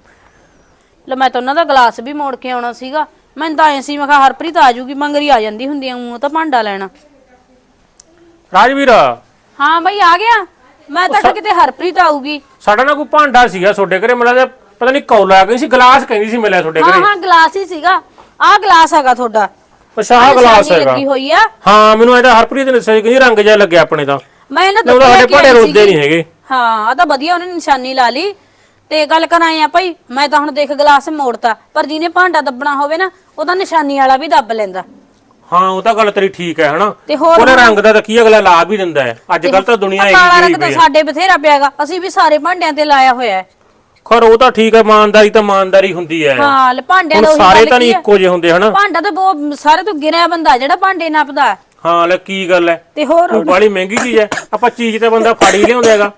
ਲੈ ਮੈਂ ਤਾਂ ਉਹਨਾਂ ਦਾ ਗਲਾਸ ਵੀ ਮੋੜ ਕੇ ਆਉਣਾ ਸੀਗਾ। ਮੈਨੂੰ ਤਾਂ ਐ ਸੀ ਮੈਂ ਕਿਹਾ ਹਰਪ੍ਰੀਤ ਆ ਜੂਗੀ ਮੰਗਰੀ ਆ ਜਾਂਦੀ ਹੁੰਦੀ ਆ ਉਹ ਤਾਂ ਭਾਂਡਾ ਲੈਣਾ। ਰਾਜਵੀਰ। ਹਾਂ ਬਈ ਆ ਗਿਆ। ਮੈਂ ਤਾਂ ਕਿਤੇ ਹਰਪ੍ਰੀਤ ਆਊਗੀ। ਸਾਡਾ ਨਾ ਕੋਈ ਭਾਂਡਾ ਸੀਗਾ ਤੁਹਾਡੇ ਘਰੇ ਮੈਨੂੰ ਲੱਗਦਾ ਪਤਾ ਨਹੀਂ ਕੌਲਾ ਆ ਗਈ ਸੀ ਗਲਾਸ ਕਹਿੰਦੀ ਸੀ ਮਿਲਿਆ ਤੁਹਾਡੇ ਹਾਂ ਘਰੇ। ਹਾਂ ਗਲਾਸ ਹੀ ਸੀਗਾ। ਆਹ ਗਲਾਸ ਹੈਗਾ ਤੁਹਾਡਾ। ਅੱਛਾ ਆਹ ਗਲਾਸ ਨਿਸ਼ਾਨੀ ਹੈਗਾ। ਲੱਗੀ ਹੋਈ ਆ। ਹਾਂ ਮੈਨੂੰ ਇਹਦਾ ਹਰਪ੍ਰੀਤ ਨੇ ਦੱਸਿਆ ਸੀ ਕਿ ਰੰਗ ਜਿਹਾ ਲੱਗਿਆ ਆਪਣੇ ਤਾਂ। ਮੈਂ ਇਹਨਾਂ ਨਹੀਂ, ਲੈ ਸਾਡੇ ਭਾਂਡੇ ਰੋਂਦੇ। ਨਹੀਂ ਹੈਗੇ। ਹਾਂ ਆ ਤਾਂ ਵਧੀਆ ਉਹਨੇ ਨਿਸ਼ਾਨੀ ਲਾ ਲਈ। ਤੇ ਗੱਲ ਕਰਾਏ ਆ ਭਾਈ ਮੈਂ ਤਾਂ ਹੁਣ ਦੇਖ ਗਲਾਸ ਮੋੜਤਾ। ਪਰ ਜਿਹਨੇ ਭਾਂਡਾ ਦੱਬਣਾ ਹੋਵੇ ਨਾ ਉਹਦਾ ਨਿਸ਼ਾਨੀ ਵਾਲਾ ਵੀ ਦੱਬ ਲੈਂਦਾ। ਹਾਂ ਉਹ ਤਾਂ ਗੱਲ ਤੇਰੀ ਠੀਕ ਹੈ ਹਨਾ? ਤੇ ਹੋਰ ਉਹਨੇ ਰੰਗ ਦਾ ਤਾਂ ਕੀ ਅਗਲਾ ਲਾ ਵੀ ਦਿੰਦਾ ਹੈ? ਅੱਜ ਕੱਲ ਤਾਂ ਦੁਨੀਆ ਆਹ ਕਾਲਾ ਰੰਗ ਤਾਂ ਪਈ ਹੈ। ਸਾਡੇ ਬਥੇਰਾ ਪਿਆਗਾ ਅਸੀਂ ਵੀ ਸਾਰੇ ਭਾਂਡਿਆਂ ਤੇ ਲਾਇਆ ਹੋਇਆ ਹੈ। ਖਰ ਉਹ ਤਾਂ ਠੀਕ ਹੈ ਇਮਾਨਦਾਰੀ ਤਾਂ ਇਮਾਨਦਾਰੀ ਹੁੰਦੀ ਹੈ। ਹਾਂ ਲੈ ਭਾਂਡਿਆਂ ਦਾ ਉਹੀ ਸਾਰੇ ਗੱਲ ਤਾਂ ਨਹੀਂ ਕੀ ਆ। ਇੱਕੋ ਜਿਹੇ ਹੁੰਦੇ ਹਨਾ? ਭਾਂਡਾ ਤਾਂ ਬਹੁਤ ਸਾਰੇ ਤੋਂ ਗਿਰਿਆ ਬੰਦਾ ਜਿਹੜਾ ਭਾਂਡੇ ਨੱਪਦਾ ਹਾਂ। ਲੈ ਕੀ ਗੱਲ ਹੈ? ਤੇ ਹੋਰ? ਕੋਈ ਬੜੀ ਮਹਿੰਗੀ ਚੀਜ਼ ਹੈ। ਆਪਾਂ ਚੀਜ਼ ਤੇ ਬੰਦਾ ਫੜ ਹੀ ਲਿਆਉਂਦਾ ਹੈਗਾ।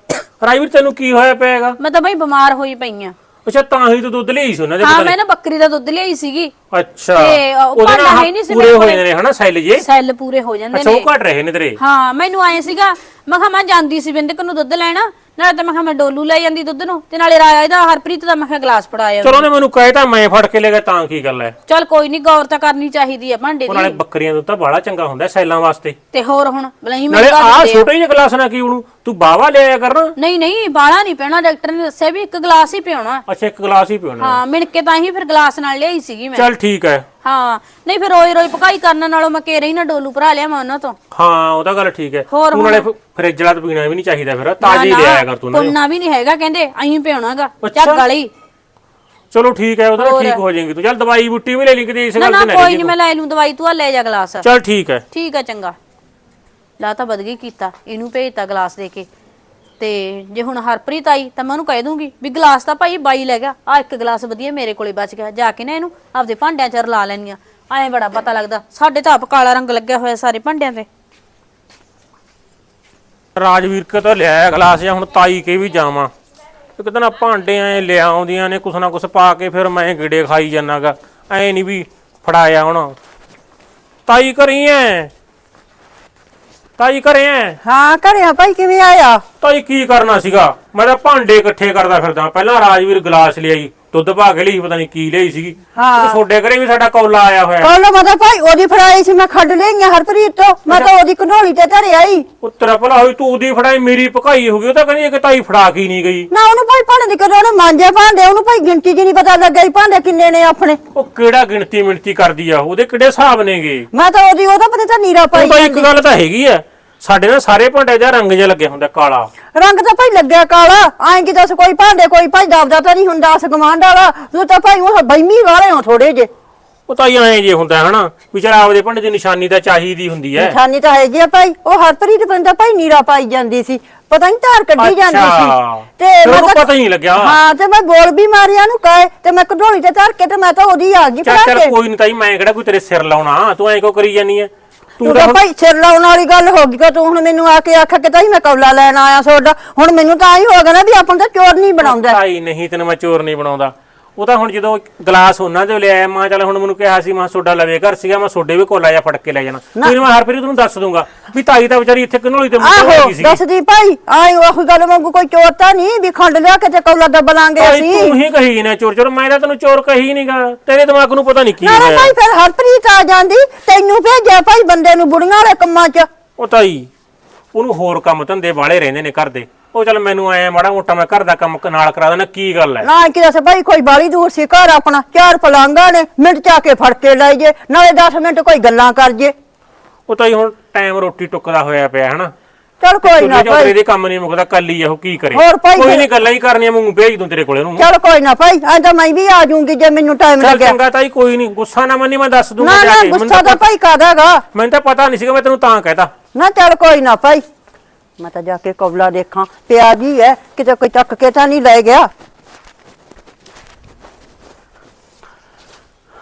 ਰਾਜਵੀਰ ਤੈਨੂੰ ਕੀ ਹੋਇਆ ਪਿਆ ਹੈਗਾ? ਮੈਂ ਤਾਂ ਬਈ ਬਿਮਾਰ ਹੋਈ ਪਈ ਆ ਅੱਛਾ ਤਾਂ ਹੀ ਤੂੰ ਦੁੱਧ ਲਈ ਸੀ ਉਹਨਾਂ ਦੇ ਹਾਂ ਮੈਂ ਨਾ ਬੱਕਰੀ ਦਾ ਦੁੱਧ ਲਿਆਈ ਸੀਗੀ। ਅੱਛਾ ਤੇ ਉਹ ਉਹਦੇ ਭਾਂਡਾ ਹੈ ਨਹੀਂ ਸੀ ਪੂਰੇ ਮੇਰੇ ਹੋਏ। ਨੇ ਹਨਾ ਸੈੱਲ ਜੇ ਸੈੱਲ ਪੂਰੇ ਹੋ ਜਾਂਦੇ ਅੱਛਾ ਨੇ। ਉਹ ਘਟ ਰਹੇ ਨੇ ਤੇਰੇ? ਹਾਂ ਮੈਨੂੰ ਆਏ ਸੀਗਾ ਮੈਂ ਕਿਹਾ ਮੈਂ ਜਾਂਦੀ ਸੀ ਬਿੰਦਕ ਨੂੰ ਦੁੱਧ ਲੈਣਾ। ਨਾਲੇ ਤਾਂ ਮੈਂ ਕਿਹਾ ਮੈਂ ਡੋਲੂ ਲੈ ਜਾਂਦੀ ਦੁੱਧ ਨੂੰ ਤੇ ਨਾਲੇ ਰਾਇਆ ਇਹਦਾ ਹਰਪ੍ਰੀਤ ਦਾ ਮੈਂ ਕਿਹਾ ਗਲਾਸ ਫੜਾਇਆ ਚਲੋ ਉਹਨੇ। ਮੈਨੂੰ ਕਹੇ ਤਾਂ ਮੈਂ ਫੜ ਕੇ ਲੈ ਗਿਆ ਤਾਂ ਕੀ ਗੱਲ ਹੈ? ਚਲ ਕੋਈ ਨਹੀਂ ਗੌਰ ਤਾਂ ਕਰਨੀ ਚਾਹੀਦੀ ਆ ਭਾਂਡੇ ਉਹ ਨਾਲੇ ਦੀ। ਬੱਕਰੀਆਂ ਦਾ ਤਾਂ ਬੜਾ ਚੰਗਾ ਹੁੰਦਾ ਸੈੱਲਾਂ ਵਾਸਤੇ। ਤੇ ਹੋਰ ਹੁਣ ਨਾਲੇ ਮੈਂ ਆਹ ਛੋਟੇ ਜਿਹੇ ਗਲਾਸ ਨਾਲ ਕੀ ਉਹਨੂੰ ਤੂੰ ਬਾਵਾ ਲਿਆਇਆ ਕਰਨਾ? ਨਹੀਂ ਨਹੀਂ ਬਾਲਾ ਨਹੀਂ ਪੈਣਾ ਡਾਕਟਰ ਨੇ ਦੱਸਿਆ ਵੀ ਇੱਕ ਗਲਾਸ ਹੀ ਪਿਉਣਾ। ਅੱਛਾ ਇੱਕ ਗਲਾਸ ਹੀ ਪੀਣਾ ਹਾਂ ਮਿਣ ਕੇ ਤਾਂ ਹੀ ਫਿਰ ਗਲਾਸ ਨਾਲ ਲਿਆਈ ਸੀਗੀ ਮੈਂ। ਚੱਲ ਠੀਕ ਹੈ। ਹਾਂ ਨਹੀਂ ਫਿਰ ਰੋਈ ਰੋਈ ਪਕਾਈ ਕਰਨ ਨਾਲੋਂ ਮੈਂ ਕੇਰੇ ਹੀ ਨਾ ਡੋਲੂ ਭਰਾ ਲਿਆ ਮੈਂ ਉਹਨਾਂ ਤੋਂ। ਹਾਂ ਉਹ ਤਾਂ ਗੱਲ ਠੀਕ ਹੈ। ਹੋਰ ਤੂੰ ਨਾਲੇ ਫ੍ਰਿਜ ਵਾਲਾ ਤਾਂ ਪੀਣਾ ਵੀ ਨਹੀਂ ਚਾਹੀਦਾ ਫਿਰ ਤਾਜ਼ੀ ਲਿਆਇਆ ਕਰ ਤੂੰ ਨਾ ਪੁੰਨਾ ਵੀ ਨਹੀਂ ਹੈਗਾ ਕਹਿੰਦੇ ਅਹੀਂ ਪਿਉਣਾਗਾ। ਚੱਕ ਗਲੀ। ਚਲੋ ਠੀਕ ਹੈ ਉਹਦਾ ਠੀਕ ਹੋ ਜਾਏਗੀ ਤੂੰ। ਚੱਲ ਦਵਾਈ ਬੁੱਟੀ ਵੀ ਲੈ ਲਈ ਕਿਤੇ ਇਸ ਨਾ ਗੱਲ ਨਾ ਤੇ ਨਾ ਕੋਈ ਰਹੀ ਨਹੀਂ ਮੈਂ ਲੈ ਲੂੰ ਦਵਾਈ ਤੂੰ ਆ ਲੈ ਜਾ ਗਲਾਸ। ਚੱਲ ਠੀਕ ਹੈ। ਠੀਕ ਆ ਚੰਗਾ। ਲਾ ਤਾਂ ਬਦਗੀ ਕੀਤਾ ਇਹਨੂੰ ਭੇਜਤਾ ਗਲਾਸ ਦੇ ਕੇ। ਤੇ ਜੇ ਹੁਣ ਹਰਪ੍ਰੀਤ ਆਈ ਤਾਂ ਮੈਂ ਉਹਨੂੰ ਕਹਿ ਦੂੰਗੀ ਵੀ ਗਲਾਸ ਤਾਂ ਭਾਈ ਬਾਈ ਲੈ ਗਿਆ। ਆ ਇੱਕ ਗਲਾਸ ਵਧੀਆ ਮੇਰੇ ਕੋਲੇ ਬਚ ਗਿਆ। ਜਾ ਕੇ ਨਾ ਇਹਨੂੰ ਆਪਦੇ ਭਾਂਡਿਆਂ 'ਚ ਰਲਾ ਲੈਣੀਆਂ ਐਂ ਬੜਾ ਪਤਾ ਲੱਗਦਾ। ਸਾਡੇ ਤਾਂ ਆਪ ਕਾਲਾ ਰੰਗ ਲੱਗਿਆ ਹੋਇਆ ਸਾਰੇ ਭਾਂਡਿਆਂ ਤੇ। ਰਾਜਵੀਰ ਕੇ ਤਾਂ ਲਿਆਇਆ ਗਲਾਸ ਜਾਂ ਹੁਣ ਤਾਈ ਕੇ ਵੀ ਜਾਵਾਂ? ਇੱਕ ਦਿਨ ਭਾਂਡੇ ਐ ਲਿਆ ਆਉਂਦੀਆਂ ਨੇ, ਕੁਛ ਨਾ ਕੁਛ ਪਾ ਕੇ ਫਿਰ ਮੈਂ ਗਿੜੇ ਖਾਈ ਜਾਨਾਗਾ ਐ ਨਹੀਂ ਵੀ ਫੜਾਇਆ ਹੁਣ। ਤਾਈ ਕਰੀ ਐ? ਤਾਈ ਕਰੇ ਐ? ਹਾਂ ਘਰਿਆ ਭਾਈ ਕਿਵੇਂ ਆਇਆ? ਤਾਈ ਕੀ ਕਰਨਾ ਸੀਗਾ? ਮੈਂ ਤਾਂ ਭਾਂਡੇ ਇਕੱਠੇ ਕਰਦਾ ਫਿਰਦਾ। ਪਹਿਲਾਂ ਰਾਜਵੀਰ ਗਲਾਸ ਲਿਆਈ। ਦੁੱਧ ਪਾ ਕੇ ਲਈ ਪਤਾ ਨਹੀਂ ਕੀ ਲਈ ਸੀਗੀ। ਹਾਂ। ਛੋਡੇ ਘਰੇ ਵੀ ਸਾਡਾ ਕੌਲਾ ਆਇਆ ਹੋਇਆ। ਕੱਲ ਮਤਾ ਭਾਈ ਉਹਦੀ ਫੜਾਈ ਸੀ ਮੈਂ ਖੱਡ ਲਈਆਂ ਹਰਪ੍ਰੀਤ ਤੋਂ। ਮੈਂ ਤਾਂ ਉਹਦੀ ਘਨੋਲੀ ਤੇ ਧਰੇ ਆਈ। ਉੱਤਰਾ ਭਲਾ ਹੋਈ ਤੂੰ ਉਹਦੀ ਫੜਾਈ ਮੇਰੀ ਭਕਾਈ ਹੋ ਗਈ ਉਹ ਤਾਂ ਕਹਿੰਦੀ ਕਿ ਤਾਈ ਫੜਾ ਕੇ ਹੀ ਨਹੀਂ ਗਈ। ਨਾ ਉਹਨੂੰ ਭਾਈ ਭਾਂਡੇ ਦੀ ਕਦੋਂ ਉਹਨੇ ਮਾਂਜੇ ਭਾਂਡੇ ਉਹਨੂੰ ਭਾਈ ਗਿਣਤੀ ਜੀ ਨਹੀਂ ਪਤਾ ਲੱਗਿਆ ਵੀ ਭਾਂਡੇ ਕਿੰਨੇ ਨੇ ਆਪਣੇ। ਉਹ ਕਿਹੜਾ ਗਿਣਤੀ ਮਿਣਤੀ ਕਰਦੀ ਆ ਉਹਦੇ ਕਿਹੜੇ ਹਿਸਾਬ ਨੇਗੇ? ਮੈਂ ਤਾਂ ਉਹਦੀ ਉਹਦਾ ਪਤਾ ਤਾਂ ਨੀਰਾ ਪਾਈ ਉਹ ਤਾਂ ਇੱਕ ਗੱਲ ਤਾਂ ਹੈਗੀ ਆ ਸਾਡੇ ਨਾਲ ਸਾਰੇ ਭਾਂਡੇ ਦਾ ਰੰਗ ਜਿਹਾ ਲੱਗਿਆ ਹੁੰਦਾ ਕਾਲਾ। ਰੰਗ ਤਾਂ ਭਾਈ ਲੱਗਿਆ ਕਾਲਾ ਐਂ ਕਿ ਦੱਸ ਕੋਈ ਭਾਂਡੇ ਕੋਈ ਭਾਈ ਦਬਦਾ ਤਾਂ ਨਹੀਂ ਹੁੰਦਾ ਅਸ ਗਮਾਂਡ ਵਾਲਾ। ਤੂੰ ਤਾਂ ਭਾਈ ਉਹ ਬੈਮੀ ਵਾਲੇ ਹੋ ਥੋੜੇ ਜੇ ਉਹ ਤਾਂ ਐਂ ਜੇ ਹੁੰਦਾ ਹਨਾ? ਵਿਚਾਰਾ ਆਪਦੇ ਭਾਂਡੇ ਦੀ ਨਿਸ਼ਾਨੀ ਤਾਂ ਚਾਹੀਦੀ ਹੁੰਦੀ ਐ। ਨਿਸ਼ਾਨੀ ਤਾਂ ਹੈਗੀ ਆ ਭਾਈ। ਉਹ ਹਰਪ੍ਰੀਤ ਬੰਦਾ ਭਾਈ ਨੀਰਾ ਪਾਈ ਜਾਂਦੀ ਸੀ। ਪਤਾ ਨਹੀਂ ਧਾਰ ਕੱਢੀ ਜਾਂਦੀ। ਸੀ। ਤਾਂ- ਪਤਾ ਹੀ ਨਹੀਂ ਲੱਗਿਆ। ਹਾਂ ਤੇ ਮੈਂ ਬੋਲ ਵੀ ਮਾਰਿਆ ਨੂੰ ਕਹੇ? ਤੇ ਮੈਂ ਕਢੋਲੀ ਤੇ ਧਰ ਕੇ ਤੇ ਮੈਂ ਤਾਂ ਉਹਦੀ ਆ ਗਈ ਫੜਾ ਚੱਲ ਕੋਈ ਨਹੀਂ ਤਾਈ ਮੈਂ ਕਿਹੜਾ ਕੋਈ ਤੇਰੇ ਸਿਰ ਲਾਉਣਾ। ਤੂੰ ਐਂ ਕਿਉਂ ਕਰੀ ਜਾਨੀ ਐ? ਤੂੰ ਤੂੰ ਭਾਈ ਸਿਰ ਲਾਉਣ ਵਾਲੀ ਗੱਲ ਹੋ ਗਈ ਕਿ ਤੂੰ ਹੁਣ ਮੈਨੂੰ ਆ ਕੇ ਆਖਿਆ ਕਿ ਤਾਈ ਮੈਂ ਕੌਲਾ ਲੈਣ ਆਇਆ ਸੋਡਾ ਹੁਣ ਮੈਨੂੰ ਤਾਂ ਆਈ ਹੋ ਗਿਆ ਨਾ ਵੀ ਆਪਾਂ ਤਾਂ ਚੋਰ ਨਹੀਂ ਬਣਾਉਂਦਾ। ਤਾਈ ਨਹੀਂ ਤੈਨੂੰ ਮੈਂ ਚੋਰ ਨਹੀਂ ਬਣਾਉਂਦਾ। ਉਹ ਤਾਂ ਹੁਣ ਜਦੋਂ ਗਲਾਸ ਉਹਨਾਂ ਦੇ ਲਿਆਇਆ ਮਾਂ ਚੱਲ ਹੁਣ ਮੈਨੂੰ ਕਿਹਾ ਸੀ ਮਾਂ ਸੋਡਾ ਲਵੇ ਘਰ ਸੀਗਾ ਮੈਂ ਸੋਡੇ ਵੀ ਕੋਲਾ ਜਾ ਫੜ ਕੇ ਲੈ ਜਾਣਾ। ਕੋਈ ਮੈਂ ਹਰਪ੍ਰੀਤ ਨੂੰ ਦੱਸ ਦੂੰਗਾ ਵੀ ਤਾਈ ਤਾਂ ਵਿਚਾਰੀ ਇੱਥੇ ਕਨੋਲੀ ਤੇ ਮੁੱਕ ਆਹੋ ਗਈ ਸੀ ਦੱਸਦੀ ਭਾਈ ਆਈ ਉਹ ਗੱਲ ਵਾਂਗੂ ਕੋਈ ਚੋਰ ਤਾਂ ਨਹੀਂ ਵੀ ਖੰਡ ਲਿਆ ਕੇ ਤੇ ਕੌਲਾ ਦੱਬ ਲਾਂਗੇ ਅਸੀਂ। ਤੂੰ ਹੀ ਕਹੀ ਨਾ ਚੋਰ ਚੋਰ ਮੈਂ ਤਾਂ ਤੈਨੂੰ ਚੋਰ ਕਹੀ ਨਹੀਂਗਾ ਤੇਰੇ ਦਿਮਾਗ ਨੂੰ ਪਤਾ ਨਹੀਂ ਕੀ ਨਾਲੇ ਹੋਇਆ। ਭਾਈ ਫਿਰ ਹਰਪ੍ਰੀਤ ਆ ਜਾਂਦੀ ਤੈਨੂੰ ਭੇਜਿਆ ਭਾਈ ਬੰਦੇ ਨੂੰ ਬੁੜੀਆਂ ਵਾਲੇ ਕੰਮਾਂ 'ਚ। ਉਹ ਤਾਈ ਉਹਨੂੰ ਹੋਰ ਕੰਮ ਧੰਦੇ ਵਾਲੇ ਰਹਿੰਦੇ ਨੇ ਘਰ ਦੇ। ਉਹ ਚੱਲ ਮੈਨੂੰ ਐ ਮਾੜਾ ਮੋਟਾ ਮੈਂ ਘਰ ਦਾ ਕੰਮ ਨਾਲ ਕਰਾ ਦੇਣਾ ਕੀ ਗੱਲ ਐ? ਨਾ ਕਿ ਦੱਸ ਭਾਈ ਕੋਈ ਬਾਲੀ ਦੂਰ ਸੀ ਘਰ ਆਪਣਾ ਚਾਰ ਪਲਾਂਗਾ ਨੇ ਮਿੰਟ ਚਾ ਕੇ ਫੜ ਕੇ ਲੈ ਜੇ ਨਾਲੇ 10 ਮਿੰਟ ਕੋਈ ਗੱਲਾਂ ਕਰ ਜੇ। ਉਹ ਤਾਈ ਹੁਣ ਟਾਈਮ ਰੋਟੀ ਟੁੱਕਦਾ ਹੋਇਆ ਪਿਆ ਹਨਾ? ਚਲ ਕੋਈ ਨਾ ਭਾਈ ਚੌਧਰੇ ਦੇ ਕੰਮ ਨਹੀਂ ਮੁੱਕਦਾ ਕੱਲ ਹੀ ਉਹ ਕੀ ਕਰੇ? ਹੋਰ ਭਾਈ ਕੋਈ ਨਹੀਂ ਗੱਲਾਂ ਹੀ ਕਰਨੀਆਂ ਮੈਂ ਭੇਜ ਦੂੰ ਤੇਰੇ ਕੋਲੇ ਨੂੰ ਚਲ ਕੋਈ ਨਾ ਭਾਈ ਐਂ ਤਾਂ ਮੈਂ ਵੀ ਆ ਜਾਊਂਗੀ ਜੇ ਮੈਨੂੰ ਟਾਈਮ ਲੱਗਿਆ। ਚੰਗਾ ਤਾਈ ਕੋਈ ਨਹੀਂ ਗੁੱਸਾ ਨਾ ਮੰਨੀ ਮੈਂ ਦੱਸ ਦੂੰਗਾ ਨਾ ਜਾ ਨਾ ਕੇ। ਮੈਨੂੰ ਗੁੱਸਾ ਤਾਂ ਭਾਈ ਕਾਦਾਗਾ ਮੈਨੂੰ ਤਾਂ ਪਤਾ ਨਹੀਂ ਸੀਗਾ ਮੈਂ ਤੈਨੂੰ ਤਾਂ ਕਹਿਤਾ। ਨਾ ਚੱਲ ਕੋਈ ਨਾ ਭਾਈ। ਮੈਂ ਤਾਂ ਜਾ ਕੇ ਕੌਲਾ ਦੇਖਾਂ। ਪਿਆ ਜੀ ਹੈ ਕਿਤੇ ਕੋਈ ਚੱਕ ਕੇ ਤਾਂ ਨਹੀਂ ਲੈ ਗਿਆ?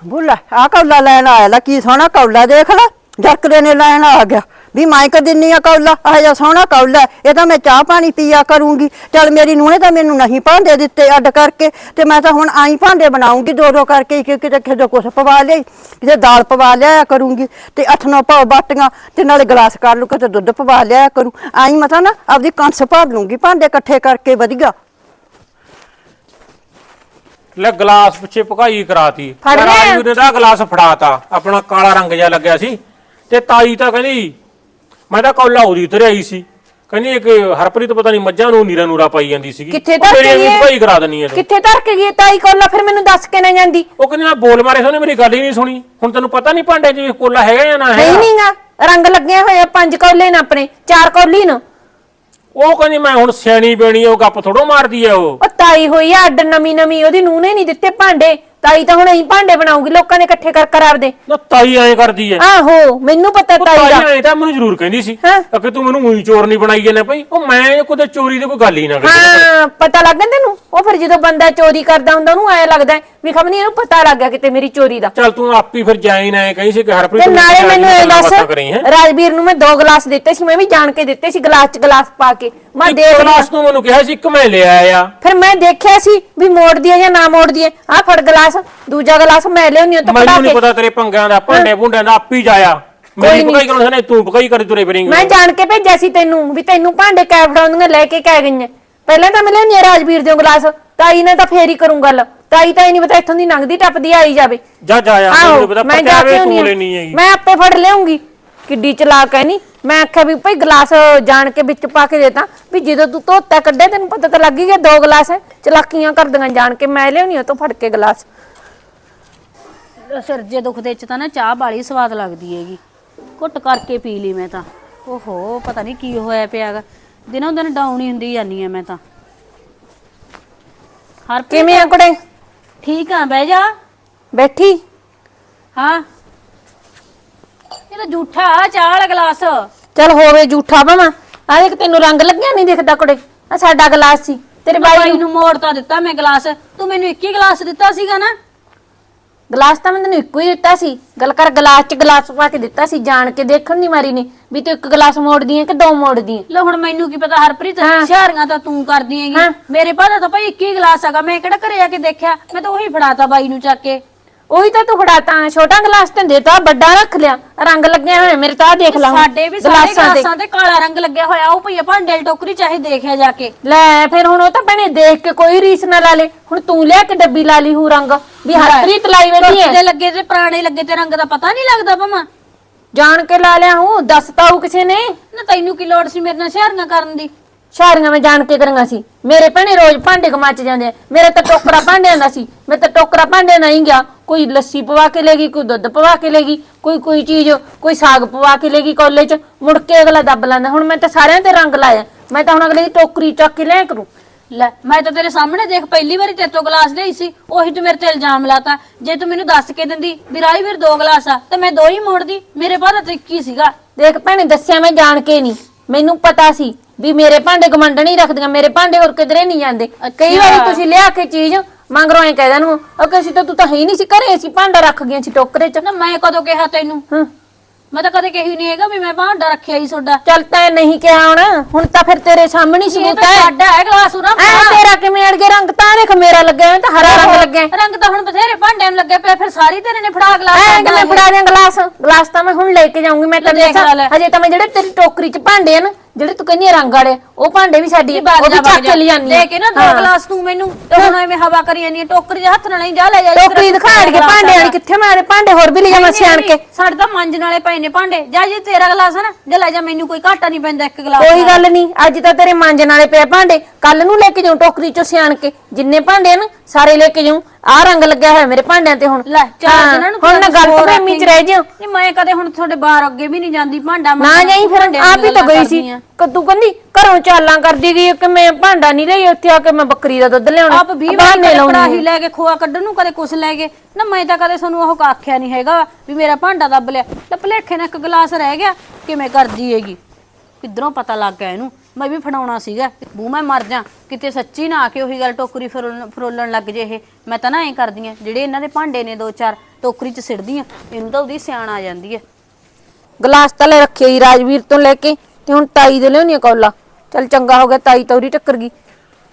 ਬੁੱਲਾ ਆ ਕੌਲਾ ਲੈਣ ਆਇਆ ਲਾ, ਕੀ ਸੋਹਣਾ ਕੌਲਾ ਦੇਖ ਲੈ। ਜਰਕਦੇ ਨੇ ਲੈਣ ਆ ਗਿਆ। ਵੀ ਮੈਂ ਕ ਦਿੰਨੀ ਆ ਕੌਲਾ? ਆਹ ਜਿਹਾ ਸੋਹਣਾ ਕੌਲਾ ਇਹ ਤਾਂ ਮੈਂ ਚਾਹ ਪਾਣੀ ਪੀਆ ਕਰੂੰਗੀ। ਚੱਲ ਮੇਰੀ ਨੂੰਹ ਤਾਂ ਮੈਨੂੰ ਨਹੀਂ ਭਾਂਡੇ ਦਿੱਤੇ ਅੱਡ ਕਰਕੇ। ਤੇ ਮੈਂ ਤਾਂ ਹੁਣ ਆਈ ਭਾਂਡੇ ਬਣਾਉਂਗੀ ਦੋ ਦੋ ਕਰਕੇ ਕਿ ਕਿਤੇ ਕਿਤੇ ਕੁਛ ਪਵਾ ਲਈ ਕਿਤੇ ਦਾਲ ਪਵਾ ਲਿਆ ਕਰੂੰਗੀ ਤੇ ਅੱਠ ਨੌ ਪਾਉ ਬਾਟੀਆਂ ਤੇ ਨਾਲੇ ਗਲਾਸ ਕਰ ਲੂ ਕਿਤੇ ਦੁੱਧ ਪਵਾ ਲਿਆ ਕਰੂ। ਆਈ ਮਤਾ ਨਾ ਆਪਦੀ ਕੰਸ ਭਰ ਲੂੰਗੀ ਭਾਂਡੇ ਇਕੱਠੇ ਕਰਕੇ ਵਧੀਆ। ਲੈ ਗਲਾਸ ਪਿੱਛੇ ਭਕਾਈ ਕਰਾਤੀ। ਫੜ ਲਿਆ? ਰਾਜੂ ਨੇ ਤਾਂ ਗਲਾਸ ਫੜਾਤਾ। ਆਪਣਾ ਕਾਲਾ ਰੰਗ ਜਿਹਾ ਲੱਗਿਆ ਸੀ। ਤੇ ਤਾਈ ਤਾਂ ਕਹਿੰਦੀ ਮੈਂ ਤਾਂ ਕੌਲਾ ਉਹਦੀ ਉਤਰ ਆਈ ਸੀ। ਕਹਿੰਦੀ ਇੱਕ ਹਰਪ੍ਰੀਤ ਪਤਾ ਨਹੀਂ ਮੱਝਾਂ ਨੂੰ ਨੀਰਾ ਨੂਰਾ ਪਾਈ ਜਾਂਦੀ ਸੀਗੀ। ਕਿੱਥੇ ਧਰ ਕੇ ਗਈ ਭਕਾਈ ਕਰਾ ਦੇਣੀ ਐ ਕਿੱਥੇ ਧਰ ਕੇ ਗਈ ਤਾਈ ਕੋਲਾ ਫਿਰ ਮੈਨੂੰ ਦੱਸ ਕੇ ਨਾ ਜਾਂਦੀ। ਉਹ ਕਹਿੰਦੀ ਮੈਂ ਬੋਲ ਮਾਰੇ ਸੋਨੇ ਮੇਰੀ ਗੱਲ ਹੀ ਨਹੀਂ ਸੁਣੀ। ਹੁਣ ਤੈਨੂੰ ਪਤਾ ਨਹੀਂ ਭਾਂਡੇ 'ਚ ਕੋਲਾ ਹੈਗਾ ਜਾਂ ਨਾ ਨਹੀਂ ਹੈਗਾ ਨਹੀਂਗਾ ਰੰਗ ਲੱਗਿਆ ਹੋਇਆ ਪੰਜ ਕੌਲੇ ਨੇ ਆਪਣੇ ਚਾਰ ਕੌਲੀ ਨੇ। ਉਹ ਕਹਿੰਦੀ ਮੈਂ ਹੁਣ ਸਿਆਣੀ ਬਣੀ ਉਹ ਗੱਪ ਥੋੜੋ ਮਾਰਦੀ ਐ ਉਹ। ਉਹ ਤਾਈ ਹੋਈ ਆ ਅੱਡ ਨਵੀਂ ਨਵੀਂ ਉਹਦੀ ਨੂੰਹ ਨੇ ਨਹੀਂ ਦਿੱਤੇ ਭਾਂਡੇ। ਤਾਈ ਤਾਂ ਹੁਣ ਅਸੀਂ ਭਾਂਡੇ ਬਣਾਉਗੀ ਲੋਕਾਂ ਨੇ ਇਕੱਠੇ ਕਰ ਕਰ ਆਪਦੇ। ਨਾ ਤਾਈ ਐਂ ਕਰਦੀ ਐ। ਆਹੋ ਮੈਨੂੰ ਪਤਾ ਉਹ ਤਾਈ ਤਾਈ ਦਾ। ਐਂ ਤਾਂ ਮੈਨੂੰ ਜ਼ਰੂਰ ਕਹਿੰਦੀ ਸੀ ਹੈਂ? ਕਿ ਤੂੰ ਮੈਨੂੰ ਉਹੀ ਚੋਰ ਨਹੀਂ ਬਣਾਈ ਜਾਂਦਾ ਭਾਈ। ਉਹ ਮੈਂ ਕੋਈ ਚੋਰੀ ਦੀ ਕੋਈ ਗੱਲ ਹੀ ਨਾ ਕਰੀ। ਹਾਂ ਪਤਾ ਲੱਗ ਗਿਆ ਤੈਨੂੰ ਉਹ ਫਿਰ ਜਦੋਂ ਬੰਦਾ ਚੋਰੀ ਕਰਦਾ ਹੁੰਦਾ ਉਹਨੂੰ ਐ ਲੱਗਦਾ ਹੈ ਵੀ ਖਬਰ ਨਹੀਂ ਇਹਨੂੰ ਪਤਾ ਲੱਗ ਗਿਆ ਕਿਤੇ ਮੇਰੀ ਚੋਰੀ ਦਾ। ਚੱਲ ਤੂੰ ਆਪੀ ਫਿਰ ਜਾਈ ਨਾ ਕਹੀਂ ਸੀ ਕਿ ਹਰਪ੍ਰੀਤ ਤੇ ਨਾਲੇ ਮੈਨੂੰ ਇਹ ਗੱਲਾਂ ਦੱਸ ਬਾਤਾਂ ਕਰੀ ਹੈਂ। ਰਾਜਵੀਰ ਨੂੰ ਮੈਂ ਦੋ ਗਲਾਸ ਦਿੱਤੇ ਸੀ ਮੈਂ ਵੀ ਜਾਣ ਕੇ ਦਿੱਤੇ ਸੀ ਗਲਾਸ ਚ ਗਲਾਸ ਪਾ ਕੇ। ਮੈਂ ਇੱਕ ਦੇਖ ਗਲਾਸ ਤੂੰ ਮੈਨੂੰ ਕਿਹਾ ਸੀ ਇੱਕ ਮੈਂ ਲਿਆ ਆ। ਫਿਰ ਮੈਂ ਦੇਖਿਆ ਸੀ ਵੀ ਮੋੜਦੀ ਹੈ ਜਾਂ ਨਾ ਮੋੜਦੀ ਹੈ। ਆਹ ਫੜ ਗਲਾਸ ਦੂਜਾ ਗਲਾਸ ਮੈਂ ਲਿਆਉਣੀ ਤਾਂ ਮੈਨੂੰ ਪੜਾ ਨਹੀਂ ਕੇ ਪਤਾ ਤੇਰੇ ਪੰਗਾਂ ਦਾ ਭਾਂਡੇ ਭੁੰਡਿਆਂ ਦਾ ਆਪੀ ਜਾਇਆ। ਮੇਰੀ ਨੀ। ਪਕਾਈ ਕਰਾਉਣ ਸਨੇ ਤੂੰ ਪਕਾਈ ਕਰੀ ਤੁਰੇ ਫਿਰੇਂਗੀ ਮੈਂ ਜਾਣ ਕੇ ਭੇਜਿਆ ਸੀ ਤੈਨੂੰ ਵੀ ਤੈਨੂੰ ਭਾਂਡੇ ਕੈ ਫੜਾਉਂਦੀਆਂ ਲੈ ਕੇ ਕਹਿ ਗਈਆਂ ਪਹਿਲਾਂ ਤਾਂ ਮੈਂ ਲਿਆਉਣੀ ਆ ਰਾਜਵੀਰ ਦੇ ਗਲਾਸ ਤਾਈ ਨੇ ਤਾਂ ਫੇਰ ਹੀ ਕਰੂੰ ਗੱਲ। ਤਾਈ ਤਾਂ ਇਹ ਨਹੀਂ ਪਤਾ ਇੱਥੋਂ ਦੀ ਲੰਘਦੀ ਟੱਪਦੀ ਆਈ ਜਾਵੇ। ਜਾ ਜਾ ਆ ਮੈਨੂੰ ਆਹੋ ਪਤਾ ਮੈਂ ਜਾ ਕੇ ਤੂੰ ਆਉਣੀ ਲੈਣੀ ਹੈਗੀ। ਮੈਂ ਆਪੇ ਫੜ ਲਿਆਉਂਗੀ। ਕਿੱਡੀ ਚਲਾਕ ਹੈ ਨਹੀਂ ਮੈਂ ਆਖਿਆ ਵੀ ਭਾਈ ਗਲਾਸ ਜਾਣ ਕੇ ਵਿੱਚ ਪਾ ਕੇ ਦੇਤਾ ਵੀ ਜਦੋਂ ਤੂੰ ਧੋਤਾ ਕੱਢੇ ਤੈਨੂੰ ਪਤਾ ਤਾਂ ਲੱਗ ਹੀ ਗਿਆ ਦੋ ਗਲਾਸ ਹੈ ਚਲਾਕੀਆਂ ਕਰਦੀਆਂ ਜਾਣ ਕੇ ਮੈਂ ਲਿਆਉਣੀ ਉਹ ਤੋਂ ਫੜ ਕੇ ਗਲਾਸ। ਸਿਰ ਜੇ ਦੁਖਦੇ ਚ ਤਾਂ ਨਾ ਚਾਹ ਬਾਲੀ ਸਵਾਦ ਲੱਗਦੀ ਹੈਗੀ। ਘੁੱਟ ਕਰਕੇ ਪੀ ਲਈ ਮੈਂ ਤਾਂ। ਓਹੋ ਪਤਾ ਨਹੀਂ ਕੀ ਹੋਇਆ ਪਿਆਗਾ। ਦਿਨੋਂ ਦਿਨ ਡਾਊਨ ਹੀ ਹੁੰਦੀ ਜਾਂਦੀ ਆ ਮੈਂ ਤਾਂ। ਹਰ ਕਿਵੇਂ ਆ ਕੁੜੇ? ਠੀਕ ਆ ਬਹਿ ਜਾ। ਬੈਠੀ? ਹਾਂ। ਇਹ ਤਾਂ ਝੂਠਾ ਚਾਹ ਵਾਲਾ ਗਲਾਸ। ਚਲ ਹੋਵੇ ਝੂਠਾ ਭਾਵਾਂ। ਆ ਦੇਖ ਤੈਨੂੰ ਰੰਗ ਲੱਗਿਆ ਨਹੀਂ ਦਿਖਦਾ ਕੁੜੇ। ਆ ਸਾਡਾ ਗਲਾਸ ਸੀ ਤੇਰੇ ਬਾਈ ਨੂੰ। ਮੋੜ ਤਾਂ ਦਿੱਤਾ ਮੈਂ ਗਲਾਸ। ਤੂੰ ਮੈਨੂੰ ਇੱਕ ਹੀ ਗਲਾਸ ਦਿੱਤਾ ਸੀਗਾ ਨਾ। ਗਲਾਸ ਤਾਂ ਮੈਂ ਤੈਨੂੰ ਇੱਕੋ ਹੀ ਦਿੱਤਾ ਸੀ। ਗੱਲ ਕਰ ਗਲਾਸ 'ਚ ਗਲਾਸ ਪਾ ਕੇ ਦਿੱਤਾ ਸੀ ਜਾਣ ਕੇ ਦੇਖਣ ਨਹੀਂ ਮਾਰੀ ਨੇ ਵੀ ਤੂੰ ਇੱਕ ਗਲਾਸ ਮੋੜਦੀ ਹੈ ਕਿ ਦੋ ਮੋੜਦੀ ਹੈ ਲੋ ਹੁਣ ਮੈਨੂੰ ਕੀ ਪਤਾ ਹਰਪ੍ਰੀਤ ਹਾਂ। ਹੁਸ਼ਿਆਰੀਆਂ ਤਾਂ ਤੂੰ ਕਰਦੀ। ਹੈਗੀ। ਮੇਰੇ ਪਾਸ ਤਾਂ ਭਾਈ ਇੱਕ ਹੀ ਗਲਾਸ ਹੈਗਾ ਮੈਂ ਕਿਹੜਾ ਘਰੇ ਆ ਕੇ ਦੇਖਿਆ? ਮੈਂ ਤਾਂ ਉਹੀ ਫੜਾਤਾ ਬਾਈ ਨੂੰ ਚੱਕ ਕੇ। ਉਹੀ ਤਾਂ ਤੂੰ ਫੜਾਤਾ ਛੋਟਾ ਗਲਾਸ ਤੇ ਦੇਤਾ ਵੱਡਾ ਰੱਖ ਲਿਆ। ਰੰਗ ਲੱਗਿਆ ਹੋਇਆ ਮੇਰੇ ਤਾਂ ਆਹ ਦੇਖ ਲਾ ਹੁਣ, ਸਾਡੇ ਵੀ ਸਾਰੇ ਗਲਾਸਾਂ ਤੇ। ਗਲਾਸਾਂ ਤੇ ਕਾਲਾ ਰੰਗ ਲੱਗਿਆ ਹੋਇਆ ਉਹ ਭਈਆ ਭਾਂਡੇ ਦੀ ਟੋਕਰੀ ਚਾਹੇ ਦੇਖਿਆ ਜਾ ਕੇ। ਲੈ ਫਿਰ ਹੁਣ ਉਹ ਤਾਂ ਭੈਣੇ ਦੇਖ ਕੇ ਕੋਈ ਰੀਸ ਨਾ ਲਾ ਲੇ। ਹੁਣ ਤੂੰ ਲਿਆ ਕੇ ਡੱਬੀ ਲਾ ਲਈ ਹੂ ਰੰਗ ਵੀ ਹਰਪ੍ਰੀਤ ਲਾਈ ਬੈਠੀ ਹੈ। ਦੇ ਲੱਗੇ ਤੇ ਪੁਰਾਣੇ ਲੱਗੇ ਤੇ ਰੰਗ ਦਾ ਪਤਾ ਨਹੀਂ ਲੱਗਦਾ ਭਮਾ ਜਾਣ ਕੇ ਲਾ ਲਿਆ ਹੂੰ ਦੱਸਤਾ ਹੂ ਕਿਸੇ ਨੇ। ਨਾ ਤੈਨੂੰ ਕੀ ਲੋੜ ਸੀ ਮੇਰੇ ਨਾਲ ਹੁਸ਼ਿਆਰੀਆਂ ਕਰਨ ਦੀ? ਸ਼ਾਰੀਆਂ ਮੈਂ ਜਾਣ ਕੇ ਕਰਾਂਗਾ ਸੀ। ਮੇਰੇ ਭੈਣੇ ਰੋਜ਼ ਭਾਂਡੇ ਕਮਾਚ ਜਾਂਦੇ ਆ। ਮੇਰੇ ਤਾਂ ਟੋਕਰਾ ਭਾਂਡਿਆਂ ਦਾ ਸੀ ਮੈਂ ਤਾਂ ਟੋਕਰਾ ਭਾਂਡਿਆਂ ਦਾ ਹੀ ਗਿਆ। ਕੋਈ ਲੱਸੀ ਪਵਾ ਕੇ ਲੈਗੀ ਕੋਈ ਦੁੱਧ ਪਵਾ ਕੇ ਲੈਗੀ ਕੋਈ ਕੋਈ ਚੀਜ਼ ਕੋਈ ਸਾਗ ਪਵਾ ਕੇ ਲੈਗੀ ਕਾਲਜ ਚ ਮੁੜ ਕੇ ਅਗਲਾ ਦੱਬ ਲੈਂਦਾ ਹੁਣ ਮੈਂ ਤਾਂ ਸਾਰਿਆਂ ਤੇ ਰੰਗ ਲਾਇਆ ਮੈਂ ਤਾਂ ਹੁਣ ਅਗਲੇ ਦੀ ਟੋਕਰੀ ਚੱਕ ਕੇ ਲੈ ਕਰੂੰ। ਲੈ ਮੈਂ ਤਾਂ ਤੇਰੇ ਸਾਹਮਣੇ ਦੇਖ ਪਹਿਲੀ ਵਾਰੀ ਤੇਰੇ ਤੋਂ ਗਲਾਸ ਲਈ ਸੀ ਉਹੀ ਤੂੰ ਮੇਰੇ ਤੇ ਇਲਜ਼ਾਮ ਲਾਤਾ। ਜੇ ਤੂੰ ਮੈਨੂੰ ਦੱਸ ਕੇ ਦਿੰਦੀ ਵੀ ਰਾਈ ਵੀਰ ਦੋ ਗਲਾਸ ਆ ਤੇ ਮੈਂ ਦੋ ਹੀ ਮੋੜਦੀ ਮੇਰੇ ਬਾਅਦ ਤਾਂ ਇੱਕ ਹੀ ਸੀਗਾ। ਦੇਖ ਭੈਣੇ ਦੱਸਿਆ ਮੈਂ ਜਾਣ ਕੇ ਨਹੀਂ। ਮੈਨੂੰ ਪਤਾ ਸੀ ਵੀ ਮੇਰੇ ਭਾਂਡੇ ਗਮੰਡ ਨਹੀਂ ਰੱਖਦੀਆਂ ਮੇਰੇ ਭਾਂਡੇ ਹੋਰ ਕਿਧਰੇ ਨਹੀਂ ਜਾਂਦੇ। ਕਈ ਵਾਰੀ ਤੁਸੀਂ ਲਿਆ ਕੇ ਚੀਜ਼ ਮੰਗਰੋਂ ਐ ਕਹਿ ਦੇਣ ਓਕੇ ਸੀ ਤਾਂ ਤੂੰ ਤਾਂ ਹੈ ਹੀ ਨਹੀਂ ਸੀ ਘਰੇ ਅਸੀਂ ਭਾਂਡਾ ਰੱਖ ਗਏ ਸੀ ਟੋਕਰੇ 'ਚ। ਨਾ ਮੈਂ ਕਦੋਂ ਕਿਹਾ ਤੈਨੂੰ? ਹਾਂ। ਮੈਂ ਤਾਂ ਕਦੇ ਕਹੀ ਨਹੀਂ ਹੈਗਾ ਵੀ ਮੈਂ ਭਾਂਡਾ ਰੱਖਿਆ ਹੀ ਤੁਹਾਡਾ। ਚੱਲ ਤੈਂ ਨਹੀਂ ਕਿਹਾ ਹੁਣ ਹੁਣ ਤਾਂ ਫਿਰ ਤੇਰੇ ਸਾਹਮਣੇ ਹੀ ਇਹ ਸਬੂਤ ਤਾਂ ਹੈ। ਸਾਡਾ ਹੈ ਗਲਾਸ ਉਰਾ ਐ ਤੇਰਾ ਕਿਵੇਂ ਅੜ ਗਿਆ? ਰੰਗ ਤਾਂ ਦੇਖ ਮੇਰਾ ਲੱਗਿਆ ਹੋਇਆ ਤਾਂ ਹਰਾ ਰੰਗ ਲੱਗਿਆ। ਰੰਗ ਤਾਂ ਹੁਣ ਬਥੇਰੇ ਭਾਂਡਿਆਂ ਨੂੰ ਲੱਗੇ ਪਿਆ ਫਿਰ ਸਾਰੀ ਤੇਰੇ ਨੇ ਫੜਾ ਗਲਾਸ ਐ ਕਿ ਮੈਂ। ਫੜਾ ਦਿਆਂ ਗਲਾਸ? ਗਲਾਸ ਤਾਂ ਮੈਂ ਹੁਣ ਲੈ ਕੇ ਜਾਊਂਗੀ ਮੈਂ ਤੈਨੂੰ ਦੇਖ ਦੱਸਾਂ ਲੈ। ਹਜੇ ਤਾਂ ਮੈਂ ਜਿਹੜੇ ਤੇਰੀ ਟੋਕਰੀ 'ਚ ਭਾਂਡੇ ਆ ਨਾ ਜਿਹੜੇ ਤੂੰ ਕਹਿੰਦੀ ਆ ਰੰਗ ਵਾਲੇ ਉਹ ਭਾਂਡੇ ਵੀ ਸਾਡੀ ਆ, ਉਹ ਵੀ ਚੱਕ ਕੇ ਲੈ ਜਾਂਦੀ ਆ। ਦੇ ਕੇ ਨਾ ਦੋ ਹਾਂ। ਗਲਾਸ ਤੂੰ ਮੈਨੂੰ ਤੇ ਹੁਣ ਐਵੇਂ ਹਵਾ ਕਰੀ ਜਾਂਦੀ ਹੈ ਟੋਕਰੀ ਦੇ ਹੱਥ ਨਾਲ ਹੀ ਜਾ ਲੈ ਜਾ ਟੋਕਰੀ ਦਿਖਾ ਕੇ ਗਲਾਸ ਭਾਂਡੇ ਵਾਲੀ। ਕਿੱਥੇ ਮੈਂ ਭਾਂਡੇ ਹੋਰ ਵੀ ਲੈ ਜਾਵਾਂ ਸਿਆਣ ਕੇ ਸਾਡੇ ਤਾਂ ਮਾਂਜਣ ਵਾਲੇ ਪਏ ਨੇ ਭਾਂਡੇ ਜਾ ਜੇ ਤੇਰਾ ਗਲਾਸ ਹੈ ਨਾ ਜੇ ਲੈ ਜਾ ਮੈਨੂੰ ਕੋਈ ਘਾਟਾ ਨਹੀਂ ਪੈਂਦਾ ਇੱਕ ਗਲਾਸ ਕੋਈ। ਗੱਲ ਨਹੀਂ ਅੱਜ ਤਾਂ ਤੇਰੇ ਮਾਂਜਣ ਵਾਲੇ ਪਏ ਭਾਂਡੇ ਕੱਲ ਨੂੰ ਲੈ ਕੇ ਜਾਉਂ ਟੋਕਰੀ 'ਚੋਂ ਸਿਆਣ ਕੇ ਜਿੰਨੇ ਭਾਂਡੇ ਆ ਨਾ ਸਾਰੇ ਲੈ ਕੇ ਜਾਉਂ ਆਹ ਰੰਗ ਲੱਗਿਆ ਹੋਇਆ ਮੇਰੇ ਭਾਂਡਿਆਂ ਤੇ ਹੁਣ। ਲੈ ਚਾਰ ਦਿਨਾਂ ਨੂੰ ਹੁਣ ਨਾ ਗਲਤ ਫਹਿਮੀ 'ਚ ਰਹਿ ਜਿਓ ਨਹੀਂ ਮੈਂ ਕਦੇ ਹੁਣ ਤੁਹਾਡੇ ਬਾਹਰ ਅੱਗੇ ਵੀ ਨਹੀਂ ਜਾਂਦੀ ਭਾਂਡਾ ਨਾ ਜਾਈ ਫਿਰ ਆਪ ਹੀ ਤਾਂ ਗਈ ਸੀ। ਆਂ। ਕਦੋਂ ਕਹਿੰਦੀ ਘਰੋਂ ਚਾਲਾਂ ਕਰਦੀ ਗਈ ਕਿ ਮੈਂ ਭਾਂਡਾ ਨਹੀਂ ਲਈ ਉੱਥੇ ਆ ਕੇ ਮੈਂ ਬੱਕਰੀ ਦਾ ਦੁੱਧ ਲਿਆਉਣਾ ਆਪ 20 ਬਹਾਨੇ ਵਾਰੀ ਕੜਾਹੀ ਲੈ ਕੇ ਖੋਆ ਕੱਢਣ ਨੂੰ ਕਦੇ ਕੁਛ ਲੈ ਕੇ ਨਾ ਮੈਂ ਤਾਂ ਕਦੇ ਤੁਹਾਨੂੰ ਉਹ ਆਖਿਆ ਨਹੀਂ ਹੈਗਾ ਵੀ ਮੇਰਾ ਭਾਂਡਾ ਦੱਬ ਲਿਆ। ਤੇ ਭਲੇਖੇ ਨਾਲ ਇੱਕ ਗਲਾਸ ਰਹਿ ਗਿਆ ਕਿਵੇਂ ਕਰਦੀ ਹੈਗੀ? ਕਿੱਧਰੋਂ ਪਤਾ ਲੱਗ ਗਿਆ ਇਹਨੂੰ? ਮੈਂ ਵੀ ਫੜਾਉਣਾ ਸੀਗਾ। ਬੂ ਮੈਂ ਮਰ ਜਾ। ਕਿਤੇ ਸੱਚੀ ਨਾ ਆ ਕੇ ਉਹੀ ਗੱਲ ਟੋਕਰੀ ਫਰੋਲਣ ਫਰੋਲਣ ਲੱਗ ਜੇ ਇਹ। ਮੈਂ ਤਾਂ ਨਾ ਐਂ ਕਰਦੀ ਆ ਜਿਹੜੇ ਇਹਨਾਂ ਦੇ ਭਾਂਡੇ ਨੇ ਦੋ ਚਾਰ ਟੋਕਰੀ 'ਚ ਸਿੜਦੀ ਆ ਇਹਨੂੰ ਤਾਂ ਉਹਦੀ ਸਿਆਣ ਆ ਜਾਂਦੀ ਹੈ ਗਲਾਸ ਤਾਂ ਲੈ ਰੱਖਿਆ ਹੀ ਰਾਜਵੀਰ ਤੋਂ ਲੈ ਕੇ ਤੇ ਹੁਣ ਤਾਈ ਦੇ ਲਿਆਉਣੀ ਕੌਲਾ। ਚੱਲ ਚੰਗਾ ਹੋ ਗਿਆ ਤਾਈ ਤੌਰੀ ਟੱਕਰ ਗਈ।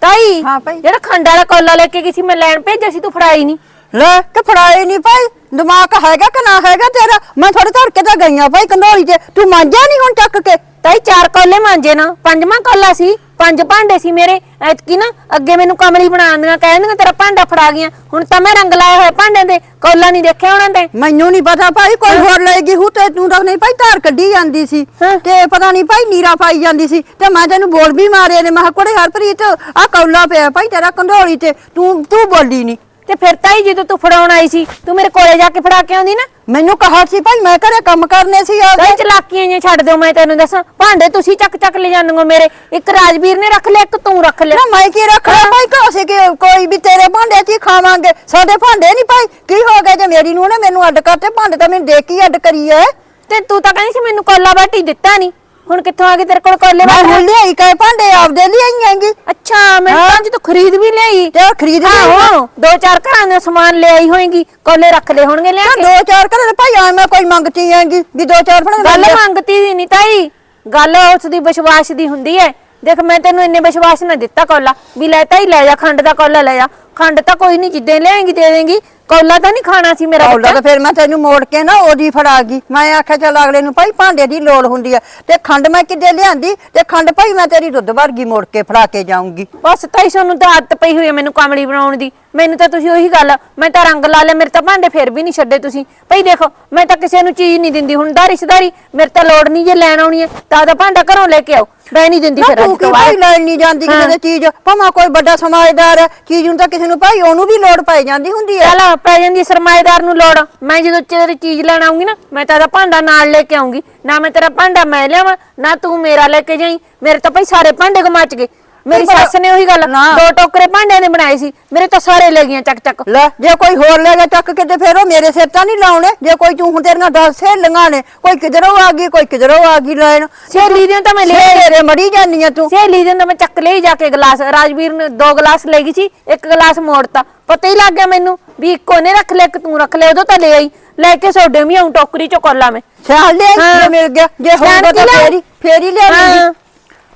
ਤਾਈ ਹਾਂ ਭਾਈ। ਜਿਹੜਾ ਖੰਡ ਵਾਲਾ ਕੌਲਾ ਲੈ ਕੇ ਗਈ ਸੀ ਮੈਂ ਲੈਣ ਭੇਜਿਆ ਸੀ ਤੂੰ ਫੜਾਈ ਨਹੀਂ ਲੈ ਕਿ ਫੜਾਏ ਨਹੀਂ ਭਾਈ? ਦਿਮਾਗ ਹੈਗਾ ਕਿ ਨਾ ਹੈਗਾ ਤੇਰਾ? ਮੈਂ ਥੋੜੇ ਧਰ ਕੇ ਤਾਂ ਗਈਆਂ ਭਾਈ ਕੰਦੋਲੀ ਤੇ। ਤੂੰ ਮੰਜਿਆ ਨਹੀਂ ਹੁਣ ਚੱਕ ਕੇ? ਤਾਈ ਚਾਰ ਕੌਲੇ ਮਾਂਜੇ ਨਾ ਪੰਜਵਾਂ ਕੌਲਾ ਸੀ ਪੰਜ ਭਾਂਡੇ ਸੀ ਮੇਰੇ ਐਤਕੀ ਨਾ ਅੱਗੇ ਮੈਨੂੰ ਕਮਲੀ ਬਣਾ ਦਿੰਦੀਆਂ ਕਹਿ ਦਿੰਦੀਆਂ ਤੇਰਾ ਭਾਂਡਾ ਫੜਾ ਗਈਆਂ ਹੁਣ ਤਾਂ ਮੈਂ ਰੰਗ ਲਾਇਆ ਹੋਇਆ ਭਾਂਡਿਆਂ ਦੇ ਕੌਲਾ ਨਹੀਂ ਦੇਖਿਆ ਉਹਨਾਂ ਦੇ। ਮੈਨੂੰ ਨਹੀਂ ਪਤਾ ਭਾਈ ਕੋਈ ਹੋਰ ਲੈ ਗਈ ਹੂ ਤੇ ਤੂੰ ਤਾਂ ਨਹੀਂ ਭਾਈ ਧਾਰ ਕੱਢੀ ਜਾਂਦੀ ਸੀ। ਹਾਂ। ਤੇ ਪਤਾ ਨਹੀਂ ਭਾਈ ਨੀਰਾ ਪਾਈ ਜਾਂਦੀ ਸੀ ਤੇ ਮੈਂ ਤੈਨੂੰ ਬੋਲ ਵੀ ਮਾਰੇ ਨੇ ਮੈਂ ਕੁੜੇ ਹਰਪ੍ਰੀਤ ਆ ਕੌਲਾ ਪਿਆ ਭਾਈ ਤੇਰਾ ਕੰਧੋਲੀ ਤੇ ਤੂੰ ਤੂੰ ਬੋਲੀ ਨਹੀਂ ਤੇ ਫਿਰ ਤਾਈ ਜਦੋਂ ਤੂੰ ਫੜਾਉਣ ਆਈ ਸੀ ਤੂੰ ਮੇਰੇ ਕੋਲੇ ਜਾ ਕੇ ਫੜਾ ਕੇ ਆਉਂਦੀ ਨਾ ਮੈਨੂੰ ਕਹਾ ਸੀ ਭਾਈ ਮੈਂ ਘਰੇ ਕੰਮ ਕਰਨੇ ਸੀ ਆ ਤਾਈ ਚਲਾਕੀਆਂ ਜਿਹੀਆਂ ਛੱਡ ਦਿਓ ਮੈਂ ਤੈਨੂੰ ਦੱਸਾਂ। ਭਾਂਡੇ ਤੁਸੀਂ ਚੱਕ ਚੱਕ ਲੈ ਜਾਂਦੇ ਹੋ ਮੇਰੇ। ਇੱਕ ਰਾਜਵੀਰ ਨੇ ਰੱਖ ਲਿਆ ਇੱਕ ਤੂੰ ਰੱਖ ਲਿਆ। ਨਾ ਮੈਂ ਕੀ ਰੱਖਣਾ ਭਾਈ ਕਿ ਕੋਈ ਵੀ ਤੇਰੇ ਭਾਂਡੇ 'ਚ ਹੀ ਖਾਵਾਂਗੇ। ਸਾਡੇ ਭਾਂਡੇ ਨਹੀਂ ਭਾਈ। ਕੀ ਹੋ ਗਿਆ ਜੇ ਮੇਰੀ ਨੂੰ ਨੇ ਮੈਨੂੰ ਅੱਡ ਕਰਤੇ? ਭਾਂਡੇ ਤਾਂ ਮੈਨੂੰ ਦੇਖ ਕੇ ਅੱਡ ਕਰੀ ਐ। ਤੇ ਤੂੰ ਤਾਂ ਕਹਿੰਦੀ ਸੀ ਮੈਨੂੰ ਕੋਲਾ ਬਾਟੀ ਦਿੱਤਾ ਨਹੀਂ ਹੁਣ ਕਿੱਥੋਂ ਆ ਗਈ ਤੇਰੇ ਕੋਲ ਕੋਲੇ ਮੈਂ ਹੁਣ ਲਿਆਈ ਕਹੇ ਭਾਂਡੇ ਆਪਦੇ ਲਈ ਆਈਆਂਗੀ ਅੱਛਾ ਮੈਂ ਤਾਂ ਅੱਜ ਤੂੰ ਖਰੀਦ ਵੀ ਲਈ ਤੇ ਖਰੀਦ ਲਈ ਆਹੋ ਦੋ ਚਾਰ ਘਰਾਂ ਦਾ ਸਮਾਨ ਲੈ ਆਈ ਹੋਏਗੀ ਕੋਲੇ ਰੱਖ ਲੈ ਹੋਣਗੇ ਲਿਆ ਤਾਂ ਕੇ। ਦੋ ਚਾਰ ਘਰੇ ਭਾਈ ਆ ਮੈਂ ਕੋਈ ਮੰਗਤੀ ਆਂਗੀ ਵੀ ਦੋ ਚਾਰ ਫੜ ਗੱਲ ਮੰਗਤੀ ਦੀ ਨਹੀਂ ਤਾਈ। ਗੱਲ ਉਸ ਦੀ ਵਿਸ਼ਵਾਸ ਦੀ ਹੁੰਦੀ ਹੈ। ਦੇਖ ਮੈਂ ਤੈਨੂੰ ਇੰਨੇ ਵਿਸ਼ਵਾਸ ਨਾਲ ਦਿੱਤਾ ਕੋਲਾ ਵੀ ਲੈ ਤਾਈ ਲੈ ਜਾ ਖੰਡ ਦਾ ਕੋਲਾ ਲੈ ਜਾ। ਖੰਡ ਤਾਂ ਕੋਈ ਨਹੀਂ ਜਿੱਦਾਂ ਲਿਆਏਗੀ ਦੇ ਦੇਂਗੀ। ਕੋਲਾ ਤਾਂ ਨਹੀਂ ਖਾਣਾ ਸੀ ਮੇਰਾ ਬੱਚਾ ਤਾਂ ਫਿਰ ਮੈਂ ਤੈਨੂੰ ਮੋੜ ਕੇ ਨਾ ਉਹਦੀ ਫੜਾ ਗਈ। ਮੈਂ ਆਖਿਆ ਚੱਲ ਅਗਲੇ ਨੂੰ ਭਾਈ ਭਾਂਡੇ ਦੀ ਲੋੜ ਹੁੰਦੀ ਆ। ਤੇ ਖੰਡ ਮੈਂ ਕਿੱਦੇ ਲਿਆਂਦੀ? ਤੇ ਖੰਡ ਭਾਈ ਮੈਂ ਤੇਰੀ ਦੁੱਧ ਵਰਗੀ ਮੋੜ ਕੇ ਫੜਾ ਕੇ ਜਾਊਂਗੀ। ਬਸ ਤਾਈ ਸਾਨੂੰ ਤਾਂ ਆਦਤ ਪਈ ਹੋਈ ਹੈ ਮੈਨੂੰ ਕਮਲੀ ਬਣਾਉਣ ਦੀ। ਮੈਨੂੰ ਤਾਂ ਤੁਸੀਂ ਉਹੀ ਗੱਲ ਮੈਂ ਤਾਂ ਰੰਗ ਲਾ ਲਿਆ ਮੇਰੇ ਤਾਂ ਭਾਂਡੇ ਫੇਰ ਵੀ ਨਹੀਂ ਛੱਡੇ ਤੁਸੀਂ। ਭਈ ਦੇਖੋ ਮੈਂ ਤਾਂ ਕਿਸੇ ਨੂੰ ਚੀਜ਼ ਨਹੀਂ ਦਿੰਦੀ। ਹੁਣ ਦਾ ਰਿਸ਼ਤੇਦਾਰੀ ਮੇਰੇ ਤਾਂ ਲੋੜ ਨਹੀਂ ਜੇ ਲੈਣ ਆਉਣੀ ਹੈ ਤਾਂ ਉਹਦਾ ਭਾਂਡਾ ਘਰੋਂ ਲੈ ਕੇ ਆਓ। ਮੈਂ ਨਹੀਂ ਦਿੰਦੀ ਨਾ ਫਿਰ ਤੂੰ ਅੱਜ ਕੀ ਤੋਂ ਭਾਈ ਬਾਅਦ। ਲੈਣ ਨਹੀਂ ਜਾਂਦੀ ਕਿਸੇ ਦੀ ਚੀਜ਼? ਭਾਵੇਂ ਕੋਈ ਵੱਡਾ ਸਮਾਜਦਾਰ ਹੈ ਚੀਜ਼ ਨੂੰ ਤਾਂ ਕਿਸੇ ਨੂੰ ਭਾਈ ਉਹਨੂੰ ਵੀ ਲੋੜ ਪੈ ਜਾਂਦੀ ਹੁੰਦੀ ਹੈ ਚੱਲ ਪੈ ਜਾਂਦੀ ਸਰਮਾਏਦਾਰ ਨੂੰ ਲੋੜ। ਮੈਂ ਜਦੋਂ ਤੇਰੀ ਚੀਜ਼ ਲੈਣ ਆਉਂਗੀ ਨਾ, ਮੈਂ ਤੇਰਾ ਭਾਂਡਾ ਨਾਲ ਲੈ ਕੇ ਆਉਂਗੀ ਨਾ ਮੈਂ ਤੇਰਾ ਭਾਂਡਾ ਮੈਂ ਲਿਆਵਾਂ, ਨਾ ਤੂੰ ਮੇਰਾ ਲੈ ਕੇ ਜਾਈ। ਮੇਰੇ ਤਾਂ ਭਾਈ ਸਾਰੇ ਭਾਂਡੇ ਗਮਾਚ ਗਏ। ਮੇਰੀ ਸੱਸ ਨੇ ਉਹੀ ਗੱਲ ਨਾ। ਦੋ ਟੋਕਰੇ ਭਾਂਡਿਆਂ ਦੇ ਬਣਾਏ ਸੀ। ਮੇਰੇ ਤਾਂ ਸਾਰੇ ਲੈ ਗਈਆਂ ਚੱਕ ਚੱਕ। ਲੈ। ਜੇ ਕੋਈ ਹੋਰ ਲੈ ਗਿਆ ਚੱਕ ਕੇ ਤੇ ਫਿਰ ਉਹ ਮੇਰੇ ਸਿਰ ਤਾਂ ਨਹੀਂ ਲਾਉਣੇ। ਜੇ ਕੋਈ ਤੂੰ ਹੁਣ ਤੇਰੀਆਂ ਦਸ ਸਹੇਲੀਆਂ ਨੇ ਕੋਈ ਕਿਧਰੋਂ ਆ ਗਈ ਕੋਈ ਕਿਧਰੋਂ ਆ ਗਈ ਲੈਣ। ਸਹੇਲੀ ਦੀਆਂ ਤਾਂ ਮੈਂ ਲੈ ਸਹੇਲੇ ਮੜੀ ਜਾਂਦੀਆਂ ਤੂੰ। ਸਹੇਲੀ ਦੇ ਤਾਂ ਮੈਂ ਚੱਕ ਲਈ ਜਾ ਕੇ ਗਲਾਸ। ਰਾਜਵੀਰ ਨੇ ਦੋ ਗਲਾਸ ਲੈ ਗਈ ਸੀ ਇੱਕ ਗਲਾਸ ਮੋੜਤਾ। ਪਤਾ ਹੀ ਲੱਗ ਗਿਆ ਮੈਨੂੰ ਵੀ ਇੱਕੋ ਨੇ ਰੱਖ ਲਿਆ ਇੱਕ ਤੂੰ ਰੱਖ ਲਿਆ ਉਦੋਂ ਤਾਂ ਲੈ ਆਈ। ਲੈ ਕੇ ਸੋਡੇ ਵੀ ਆਉਂ ਟੋਕਰੀ ਚੋਂ ਕੋਲਾ ਮੈਂ। ਹਾਂ। ਜੇ ਮਿਲ ਗਿਆ। ਜੇ ਹੋਊਗਾ ਤਾਂ ਕੀ ਲਿਆ? ਫੇਰ ਹੀ ਫੇਰ ਹੀ ਲਿਆ ਹਾਂ।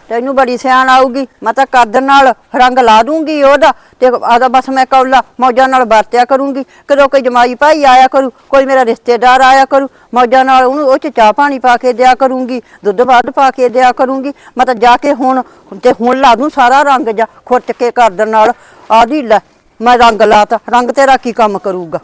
ਤੈਨੂੰ ਬੜੀ ਸਿਆਣ ਆਊਗੀ। ਮੈਂ ਤਾਂ ਕੱਦ ਨਾਲ ਰੰਗ ਲਾ ਦੂੰਗੀ ਉਹਦਾ ਤੇ ਆਦਾ ਬਸ ਮੈਂ ਕੌਲਾ ਮੌਜਾਂ ਨਾਲ ਵਰਤਿਆ ਕਰੂੰਗੀ। ਕਦੋਂ ਕੋਈ ਜਮਾਈ ਭਾਈ ਆਇਆ ਕਰੂ, ਕੋਈ ਮੇਰਾ ਰਿਸ਼ਤੇਦਾਰ ਆਇਆ ਕਰੂ, ਮੌਜਾਂ ਨਾਲ ਉਹਨੂੰ ਉਹ ਚ ਚਾਹ ਪਾਣੀ ਪਾ ਕੇ ਦਿਆ ਕਰੂੰਗੀ, ਦੁੱਧ ਵੱਧ ਪਾ ਕੇ ਦਿਆ ਕਰੂੰਗੀ। ਮੈਂ ਤਾਂ ਜਾ ਕੇ ਹੁਣ, ਤੇ ਹੁਣ ਲਾ ਦੂੰ ਸਾਰਾ ਰੰਗ ਜਾ ਖੁਰਚ ਕੇ ਕਰਦਣ ਨਾਲ। ਆਦੀ ਲੈ, ਮੈਂ ਰੰਗ ਲਾਤਾ, ਰੰਗ ਤੇਰਾ ਕੀ ਕੰਮ ਕਰੂਗਾ?